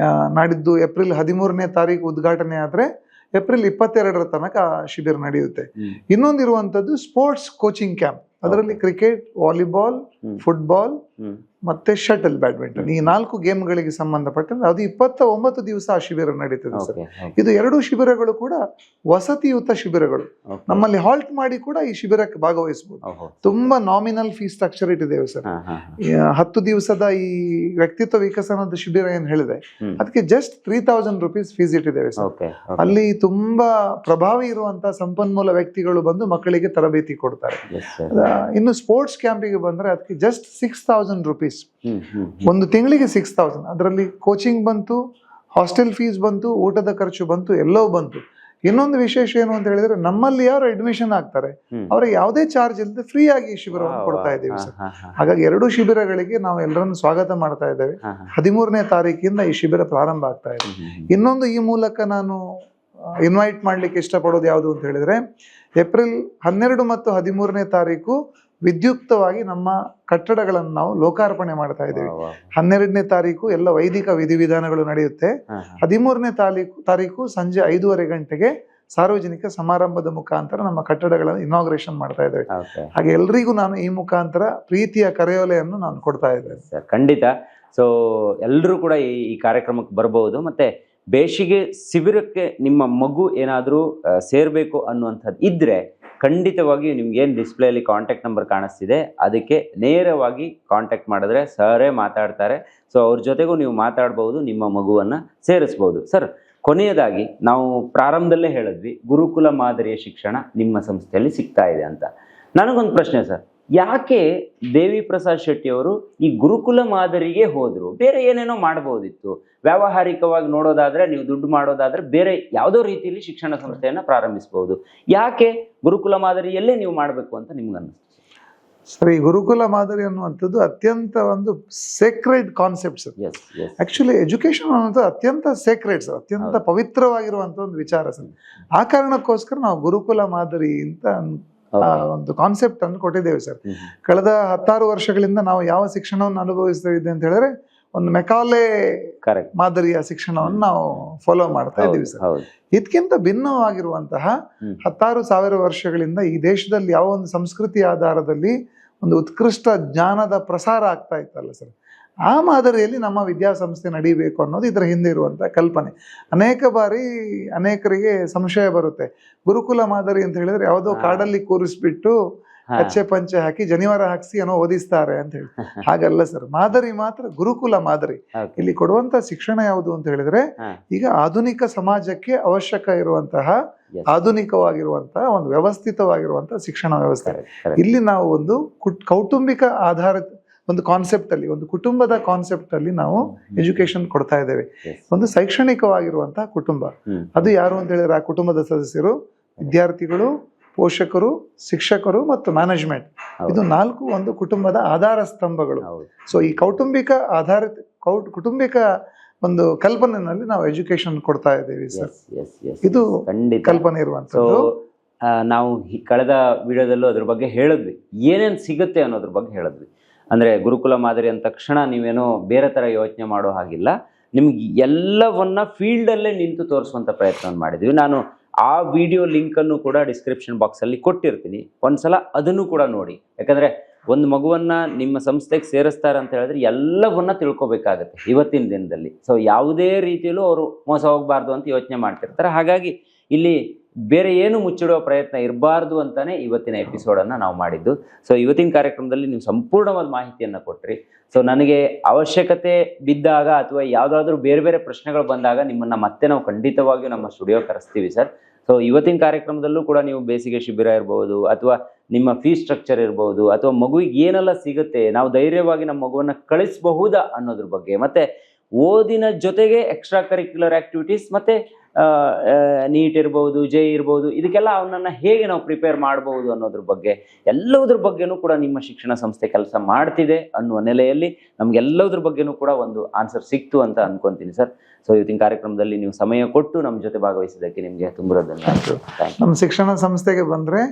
ಆ, ನಾಡಿದ್ದು ಏಪ್ರಿಲ್ ಹದಿಮೂರನೇ ತಾರೀಕು ಉದ್ಘಾಟನೆ ಆದ್ರೆ ಏಪ್ರಿಲ್ ಇಪ್ಪತ್ತೆರಡರ ತನಕ ಶಿಬಿರ ನಡೆಯುತ್ತೆ. ಇನ್ನೊಂದಿರುವಂಥದ್ದು ಸ್ಪೋರ್ಟ್ಸ್ ಕೋಚಿಂಗ್ ಕ್ಯಾಂಪ್ ಅದರಲ್ಲಿ ಕ್ರಿಕೆಟ್ ವಾಲಿಬಾಲ್ ಫುಟ್ಬಾಲ್ ಮತ್ತೆ ಶಟಲ್ ಬ್ಯಾಡ್ಮಿಂಟನ್ ಈ ನಾಲ್ಕು ಗೇಮ್ಗಳಿಗೆ ಸಂಬಂಧಪಟ್ಟಂತೆ ಅದು ಇಪ್ಪತ್ತ ಒಂಬತ್ತು ದಿವಸ ಆ ಶಿಬಿರ ನಡೀತದೆ ಸರ್. ಇದು ಎರಡು ಶಿಬಿರಗಳು ಕೂಡ ವಸತಿಯುತ ಶಿಬಿರಗಳು. ನಮ್ಮಲ್ಲಿ ಹಾಲ್ಟ್ ಮಾಡಿ ಕೂಡ ಈ ಶಿಬಿರಕ್ಕೆ ಭಾಗವಹಿಸಬಹುದು ತುಂಬಾ ನಾಮಿನಲ್ ಫೀಸ್ ಸ್ಟ್ರಕ್ಚರ್ ಇಟ್ಟಿದ್ದೇವೆ ಸರ್. ಹತ್ತು ದಿವಸದ ಈ ವ್ಯಕ್ತಿತ್ವ ವಿಕಸನದ ಶಿಬಿರ ಏನ್ ಹೇಳಿದೆ. ಅದಕ್ಕೆ just three thousand rupees fees ಇಟ್ಟಿದ್ದೇವೆ ಸರ್. ಅಲ್ಲಿ ತುಂಬಾ ಪ್ರಭಾವಿ ಇರುವಂತಹ ಸಂಪನ್ಮೂಲ ವ್ಯಕ್ತಿಗಳು ಬಂದು ಮಕ್ಕಳಿಗೆ ತರಬೇತಿ ಕೊಡ್ತಾರೆ. ಇನ್ನು ಸ್ಪೋರ್ಟ್ಸ್ ಕ್ಯಾಂಪಿಗೆ ಬಂದ್ರೆ ಅದಕ್ಕೆ just six thousand rupees hmm hmm ಒಂದು ತಿಂಗಳಿಗೆ ಸಿಕ್ಸ್ ತೌಸಂಡ್ ಅದರಲ್ಲಿ ಕೋಚಿಂಗ್ ಬಂತು ಹಾಸ್ಟೆಲ್ ಫೀಸ್ ಬಂತು ಊಟದ ಖರ್ಚು ಬಂತು ಎಲ್ಲವೂ ಬಂತು. ಇನ್ನೊಂದು ವಿಶೇಷ ಏನು ಅಂತ ಹೇಳಿದ್ರೆ ನಮ್ಮಲ್ಲಿ ಯಾರು ಅಡ್ಮಿಷನ್ ಆಗ್ತಾರೆ ಅವ್ರಿಗೆ ಅವರಿಗೆ ಯಾವುದೇ ಚಾರ್ಜ್ ಇಲ್ಲದೆ ಫ್ರೀ ಆಗಿ ಶಿಬಿರವನ್ನು ಕೊಡ್ತಾ ಇದ್ದೀವಿ ಸರ್. ಹಾಗಾಗಿ ಎರಡು ಶಿಬಿರಗಳಿಗೆ ನಾವು ಎಲ್ಲರನ್ನು ಸ್ವಾಗತ ಮಾಡ್ತಾ ಇದ್ದೇವೆ. ಹದಿಮೂರನೇ ತಾರೀಕಿಂದ ಈ ಶಿಬಿರ ಪ್ರಾರಂಭ ಆಗ್ತಾ ಇದೆ. ಇನ್ನೊಂದು ಈ ಮೂಲಕ ನಾನು ಇನ್ವೈಟ್ ಮಾಡ್ಲಿಕ್ಕೆ ಇಷ್ಟಪಡೋದು ಯಾವುದು ಅಂತ ಹೇಳಿದ್ರೆ ಏಪ್ರಿಲ್ ಹನ್ನೆರಡು ಮತ್ತು ಹದಿಮೂರನೇ ತಾರೀಕು ವಿದ್ಯುಕ್ತವಾಗಿ ನಮ್ಮ ಕಟ್ಟಡಗಳನ್ನು ನಾವು ಲೋಕಾರ್ಪಣೆ ಮಾಡ್ತಾ ಇದ್ದೇವೆ. ಹನ್ನೆರಡನೇ ತಾರೀಕು ಎಲ್ಲ ವೈದಿಕ ವಿಧಿವಿಧಾನಗಳು ನಡೆಯುತ್ತೆ. ಹದಿಮೂರನೇ ತಾರೀಕು ತಾರೀಕು ಸಂಜೆ ಐದೂವರೆ ಗಂಟೆಗೆ ಸಾರ್ವಜನಿಕ ಸಮಾರಂಭದ ಮುಖಾಂತರ ನಮ್ಮ ಕಟ್ಟಡಗಳನ್ನು ಇನಾಗ್ರೇಷನ್ ಮಾಡ್ತಾ ಇದ್ದೇವೆ. ಹಾಗೆ ಎಲ್ರಿಗೂ ನಾನು ಈ ಮುಖಾಂತರ ಪ್ರೀತಿಯ ಕರೆಯೋಲೆಯನ್ನು ನಾನು ಕೊಡ್ತಾ ಇದ್ದೇನೆ. ಖಂಡಿತ. ಸೊ ಎಲ್ಲರೂ ಕೂಡ ಈ ಈ ಕಾರ್ಯಕ್ರಮಕ್ಕೆ ಬರಬಹುದು ಮತ್ತೆ ಬೇಸಿಗೆ ಶಿಬಿರಕ್ಕೆ ನಿಮ್ಮ ಮಗು ಏನಾದರೂ ಸೇರಬೇಕು ಅನ್ನುವಂಥದ್ದು ಇದ್ದರೆ ಖಂಡಿತವಾಗಿಯೂ ನಿಮ್ಗೇನು ಡಿಸ್ಪ್ಲೇಲಿ ಕಾಂಟ್ಯಾಕ್ಟ್ ನಂಬರ್ ಕಾಣಿಸ್ತಿದೆ, ಅದಕ್ಕೆ ನೇರವಾಗಿ ಕಾಂಟ್ಯಾಕ್ಟ್ ಮಾಡಿದ್ರೆ ಸರೇ ಮಾತಾಡ್ತಾರೆ. ಸೊ ಅವ್ರ ಜೊತೆಗೂ ನೀವು ಮಾತಾಡ್ಬೋದು, ನಿಮ್ಮ ಮಗುವನ್ನು ಸೇರಿಸ್ಬೋದು. ಸರ್ ಕೊನೆಯದಾಗಿ ನಾವು ಪ್ರಾರಂಭದಲ್ಲೇ ಹೇಳಿದ್ವಿ, ಗುರುಕುಲ ಮಾದರಿಯ ಶಿಕ್ಷಣ ನಿಮ್ಮ ಸಂಸ್ಥೆಯಲ್ಲಿ ಸಿಗ್ತಾ ಇದೆ ಅಂತ. ನನಗೊಂದು ಪ್ರಶ್ನೆ ಸರ್ ಯಾಕೆ ದೇವಿ ಪ್ರಸಾದ್ ಶೆಟ್ಟಿ ಅವರು ಈ ಗುರುಕುಲ ಮಾದರಿಗೆ ಹೋದ್ರು? ಬೇರೆ ಏನೇನೋ ಮಾಡಬಹುದಿತ್ತು. ವ್ಯಾವಹಾರಿಕವಾಗಿ ನೋಡೋದಾದ್ರೆ ನೀವು ದುಡ್ಡು ಮಾಡೋದಾದ್ರೆ ಬೇರೆ ಯಾವುದೋ ರೀತಿಯಲ್ಲಿ ಶಿಕ್ಷಣ ಸಂಸ್ಥೆಯನ್ನ ಪ್ರಾರಂಭಿಸಬಹುದು. ಯಾಕೆ ಗುರುಕುಲ ಮಾದರಿಯಲ್ಲೇ ನೀವು ಮಾಡಬೇಕು ಅಂತ ನಿಮ್ಗೆ ಅನ್ನಿಸ್ತು ಸರಿ ಗುರುಕುಲ ಮಾದರಿ ಅನ್ನುವಂಥದ್ದು ಅತ್ಯಂತ ಒಂದು sacred concept sir actually education ಅನ್ನೋದು ಅತ್ಯಂತ ಸೇಕ್ರೆಡ್ ಸರ್ ಅತ್ಯಂತ ಪವಿತ್ರವಾಗಿರುವಂಥ ಒಂದು ವಿಚಾರ ಸರ್ ಆ ಕಾರಣಕ್ಕೋಸ್ಕರ ನಾವು ಗುರುಕುಲ ಮಾದರಿ ಅಂತ ಒಂದು ಕಾನ್ಸೆಪ್ಟ್ ಅನ್ನು ಕೊಟ್ಟಿದ್ದೇವೆ ಸರ್. ಕಳೆದ ಹತ್ತಾರು ವರ್ಷಗಳಿಂದ ನಾವು ಯಾವ ಶಿಕ್ಷಣವನ್ನು ಅನುಭವಿಸ್ತಾ ಇದ್ದೇವೆ ಅಂತ ಹೇಳಿದ್ರೆ ಒಂದು ಮೆಕಾಲೆ ಮಾದರಿಯ ಶಿಕ್ಷಣವನ್ನು ನಾವು ಫಾಲೋ ಮಾಡ್ತಾ ಇದ್ದೀವಿ ಸರ್. ಇದಕ್ಕಿಂತ ಭಿನ್ನವಾಗಿರುವಂತಹ ಹತ್ತಾರು ಸಾವಿರ ವರ್ಷಗಳಿಂದ ಈ ದೇಶದಲ್ಲಿ ಯಾವ ಒಂದು ಸಂಸ್ಕೃತಿ ಆಧಾರದಲ್ಲಿ ಒಂದು ಉತ್ಕೃಷ್ಟ ಜ್ಞಾನದ ಪ್ರಸಾರ ಆಗ್ತಾ ಇತ್ತಲ್ಲ ಸರ್. ಆ ಮಾದರಿಯಲ್ಲಿ ನಮ್ಮ ವಿದ್ಯಾಸಂಸ್ಥೆ ನಡೀಬೇಕು ಅನ್ನೋದು ಇದರ ಹಿಂದೆ ಇರುವಂಥ ಕಲ್ಪನೆ. ಅನೇಕ ಬಾರಿ ಅನೇಕರಿಗೆ ಸಂಶಯ ಬರುತ್ತೆ. ಗುರುಕುಲ ಮಾದರಿ ಅಂತ ಹೇಳಿದ್ರೆ ಯಾವುದೋ ಕಾಡಲ್ಲಿ ಕೂರಿಸ್ಬಿಟ್ಟು ಅಚ್ಚೆ ಕಚ್ಚೆ ಪಂಚೆ ಹಾಕಿ ಜನಿವಾರ ಹಾಕಿಸಿ ಏನೋ ಓದಿಸ್ತಾರೆ ಅಂತ ಹೇಳಿ. ಹಾಗಲ್ಲ ಸರ್. ಮಾದರಿ ಮಾತ್ರ ಗುರುಕುಲ ಮಾದರಿ. ಇಲ್ಲಿ ಕೊಡುವಂತ ಶಿಕ್ಷಣ ಯಾವುದು ಅಂತ ಹೇಳಿದ್ರೆ ಈಗ ಆಧುನಿಕ ಸಮಾಜಕ್ಕೆ ಅವಶ್ಯಕ ಇರುವಂತಹ. ಆಧುನಿಕವಾಗಿರುವಂತಹ ಒಂದು ವ್ಯವಸ್ಥಿತವಾಗಿರುವಂತಹ ಶಿಕ್ಷಣ ವ್ಯವಸ್ಥೆ. ಇಲ್ಲಿ ನಾವು ಒಂದು ಕುಟ್- ಕೌಟುಂಬಿಕ ಆಧಾರಿತ ಒಂದು ಕಾನ್ಸೆಪ್ಟ್ ಅಲ್ಲಿ ಒಂದು ಕುಟುಂಬದ ಕಾನ್ಸೆಪ್ಟ್ ಅಲ್ಲಿ ನಾವು ಎಜುಕೇಶನ್ ಕೊಡ್ತಾ ಇದ್ದೇವೆ. ಒಂದು ಶೈಕ್ಷಣಿಕವಾಗಿರುವಂತಹ ಕುಟುಂಬ. ಅದು ಯಾರು ಅಂತ ಹೇಳಿದ್ರೆ ಆ ಕುಟುಂಬದ ಸದಸ್ಯರು ವಿದ್ಯಾರ್ಥಿಗಳು ಪೋಷಕರು ಶಿಕ್ಷಕರು ಮತ್ತು ಮ್ಯಾನೇಜ್ಮೆಂಟ್ ಇದು ನಾಲ್ಕು ಒಂದು ಕುಟುಂಬದ ಆಧಾರ ಸ್ತಂಭಗಳು. ಸೊ ಈ ಕೌಟುಂಬಿಕ ಆಧಾರಿತ ಕೌಟ್ ಕುಟುಂಬಿಕ ಒಂದು ಕಲ್ಪನೆಯಲ್ಲಿ ನಾವು ಎಜುಕೇಶನ್ ಕೊಡ್ತಾ ಇದ್ದೇವೆ ಸರ್ ಇದು ಕಲ್ಪನೆ ಇರುವಂತದ್ದು ನಾವು ಕಳೆದ ವಿಡಿಯೋದಲ್ಲೂ ಅದ್ರ ಬಗ್ಗೆ ಹೇಳಿದ್ವಿ. ಏನೇನು ಸಿಗುತ್ತೆ ಅನ್ನೋದ್ರ ಬಗ್ಗೆ ಹೇಳಿದ್ವಿ. ಅಂದ್ರೆ ಗುರುಕುಲ ಮಾದರಿ ಅಂದ ತಕ್ಷಣ ನೀವೇನೋ ಬೇರೆ ಥರ ಯೋಚನೆ ಮಾಡೋ ಹಾಗಿಲ್ಲ. ನಿಮ್ಗೆ ಎಲ್ಲವನ್ನ ಫೀಲ್ಡಲ್ಲೇ ನಿಂತು ತೋರಿಸುವಂಥ ಪ್ರಯತ್ನ ಮಾಡಿದ್ವಿ. ನಾನು ಆ ವಿಡಿಯೋ ಲಿಂಕನ್ನು ಕೂಡ ಡಿಸ್ಕ್ರಿಪ್ಷನ್ ಬಾಕ್ಸಲ್ಲಿ ಕೊಟ್ಟಿರ್ತೀನಿ ಕೊಟ್ಟಿರ್ತೀನಿ. ಒಂದ್ಸಲ ಅದನ್ನು ಕೂಡ ನೋಡಿ. ಯಾಕಂದರೆ ಒಂದು ಮಗುವನ್ನು ನಿಮ್ಮ ಸಂಸ್ಥೆಗೆ ಸೇರಿಸ್ತಾರೆ ಅಂತ ಹೇಳಿದ್ರೆ ಎಲ್ಲವನ್ನ ತಿಳ್ಕೊಬೇಕಾಗತ್ತೆ ಇವತ್ತಿನ ದಿನದಲ್ಲಿ. ಸೊ ಯಾವುದೇ ರೀತಿಯಲ್ಲೂ ಅವರು ಮೋಸ ಹೋಗಬಾರ್ದು ಅಂತ ಯೋಚನೆ ಮಾಡ್ತಿರ್ತಾರೆ. ಹಾಗಾಗಿ ಇಲ್ಲಿ ಬೇರೆ ಏನು ಮುಚ್ಚಿಡುವ ಪ್ರಯತ್ನ ಇರಬಾರ್ದು ಅಂತಾನೆ ಇವತ್ತಿನ ಎಪಿಸೋಡನ್ನು ನಾವು ಮಾಡಿದ್ದು. ಸೊ ಇವತ್ತಿನ ಕಾರ್ಯಕ್ರಮದಲ್ಲಿ ನೀವು ಸಂಪೂರ್ಣವಾದ ಮಾಹಿತಿಯನ್ನು ಕೊಟ್ರಿ. ಸೊ ನನಗೆ ಅವಶ್ಯಕತೆ ಬಿದ್ದಾಗ ಅಥವಾ ಯಾವುದಾದ್ರೂ ಬೇರೆ ಬೇರೆ ಪ್ರಶ್ನೆಗಳು ಬಂದಾಗ ನಿಮ್ಮನ್ನ ಮತ್ತೆ ನಾವು ಖಂಡಿತವಾಗಿಯೂ ನಮ್ಮ ಸ್ಟುಡಿಯೋ ಕರೆಸ್ತೀವಿ ಸರ್. ಸೊ ಇವತ್ತಿನ ಕಾರ್ಯಕ್ರಮದಲ್ಲೂ ಕೂಡ ನೀವು ಬೇಸಿಗೆ ಶಿಬಿರ ಇರ್ಬೋದು ಅಥವಾ ನಿಮ್ಮ ಫೀಸ್ ಸ್ಟ್ರಕ್ಚರ್ ಇರ್ಬೋದು ಅಥವಾ ಮಗುವಿಗೆ ಏನೆಲ್ಲ ಸಿಗುತ್ತೆ, ನಾವು ಧೈರ್ಯವಾಗಿ ನಮ್ಮ ಮಗುವನ್ನ ಕಳಿಸಬಹುದಾ ಅನ್ನೋದ್ರ ಬಗ್ಗೆ, ಮತ್ತೆ ಓದಿನ ಜೊತೆಗೆ ಎಕ್ಸ್ಟ್ರಾ ಕರಿಕ್ಯುಲರ್ ಆಕ್ಟಿವಿಟೀಸ್ ಮತ್ತೆ ನೀಟ್ ಇರ್ಬೋದು ಜೆ ಇರ್ಬೋದು ಇದಕ್ಕೆಲ್ಲ ಅವನನ್ನು ಹೇಗೆ ನಾವು ಪ್ರಿಪೇರ್ ಮಾಡಬಹುದು ಅನ್ನೋದ್ರ ಬಗ್ಗೆ ಎಲ್ಲದ್ರ ಬಗ್ಗೆನೂ ಕೂಡ ನಿಮ್ಮ ಶಿಕ್ಷಣ ಸಂಸ್ಥೆ ಕೆಲಸ ಮಾಡ್ತಿದೆ ಅನ್ನುವ ನೆಲೆಯಲ್ಲಿ ನಮ್ಗೆಲ್ಲದ್ರ ಬಗ್ಗೆನೂ ಕೂಡ ಒಂದು ಆನ್ಸರ್ ಸಿಕ್ತು ಅಂತ ಅನ್ಕೊಂತೀನಿ ಸರ್. ಸೊ ಇವತ್ತಿನ ಕಾರ್ಯಕ್ರಮದಲ್ಲಿ ನೀವು ಸಮಯ ಕೊಟ್ಟು ನಮ್ಮ ಜೊತೆ ಭಾಗವಹಿಸಿದ್ದಕ್ಕೆ ನಿಮಗೆ ತುಂಬ ಧನ್ಯವಾದ ಥ್ಯಾಂಕ್ ನಮ್ಮ ಶಿಕ್ಷಣ ಸಂಸ್ಥೆಗೆ ಬಂದ್ರೆ.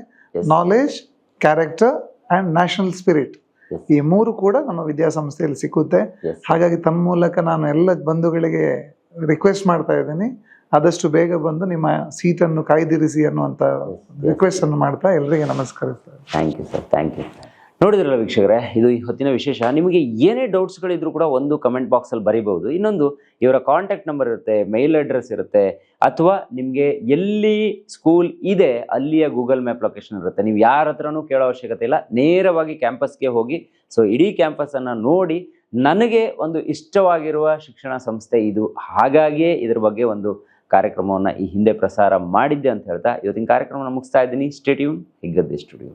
Knowledge character and national spirit ಈ ಮೂರು ಕೂಡ ನಮ್ಮ ವಿದ್ಯಾಸಂಸ್ಥೆಯಲ್ಲಿ ಸಿಕ್ಕುತ್ತೆ. ಹಾಗಾಗಿ ತಮ್ಮ ಮೂಲಕ ನಾನು ಎಲ್ಲ ಬಂಧುಗಳಿಗೆ ರಿಕ್ವೆಸ್ಟ್ ಮಾಡ್ತಾ ಇದ್ದೀನಿ. ಆದಷ್ಟು ಬೇಗ ಬಂದು ನಿಮ್ಮ ಸೀಟನ್ನು ಕಾಯ್ದಿರಿಸಿ ಅನ್ನುವಂತ ರಿಕ್ವೆಸ್ಟ್ ಅನ್ನು ಮಾಡ್ತಾ ಎಲ್ಲರಿಗೆ ನಮಸ್ಕಾರ sir. Thank you sir thank you ನೋಡಿದ್ರಲ್ಲ ವೀಕ್ಷಕರೇ, ಇದು ಈ ಹೊತ್ತಿನ ವಿಶೇಷ. ನಿಮಗೆ ಏನೇ ಡೌಟ್ಸ್ಗಳಿದ್ರು ಕೂಡ ಒಂದು ಕಮೆಂಟ್ ಬಾಕ್ಸಲ್ಲಿ ಬರೀಬಹುದು. ಇನ್ನೊಂದು, ಇವರ ಕಾಂಟ್ಯಾಕ್ಟ್ ನಂಬರ್ ಇರುತ್ತೆ ಮೇಲ್ ಅಡ್ರೆಸ್ ಇರುತ್ತೆ, ಅಥವಾ ನಿಮಗೆ ಎಲ್ಲಿ ಸ್ಕೂಲ್ ಇದೆ, ಅಲ್ಲಿಯ ಗೂಗಲ್ ಮ್ಯಾಪ್ ಲೊಕೇಶನ್ ಇರುತ್ತೆ. ನೀವು ಯಾರ ಹತ್ರನೂ ಕೇಳೋ ಅವಶ್ಯಕತೆ ಇಲ್ಲ. ನೇರವಾಗಿ ಕ್ಯಾಂಪಸ್ಗೆ ಹೋಗಿ ಸೊ ಇಡೀ ಕ್ಯಾಂಪಸನ್ನು ನೋಡಿ, ನನಗೆ ಒಂದು ಇಷ್ಟವಾಗಿರುವ ಶಿಕ್ಷಣ ಸಂಸ್ಥೆ ಇದು. ಹಾಗಾಗಿಯೇ ಇದ್ರ ಬಗ್ಗೆ ಒಂದು ಕಾರ್ಯಕ್ರಮವನ್ನು ಈ ಹಿಂದೆ ಪ್ರಸಾರ ಮಾಡಿದ್ದೆ ಅಂತ ಹೇಳ್ತಾ ಇವತ್ತಿನ ಕಾರ್ಯಕ್ರಮವನ್ನು ಮುಗಿಸ್ತಾ ಇದ್ದೀನಿ. Stay tuned ಹಿಗ್ಗದ್ದೆ studio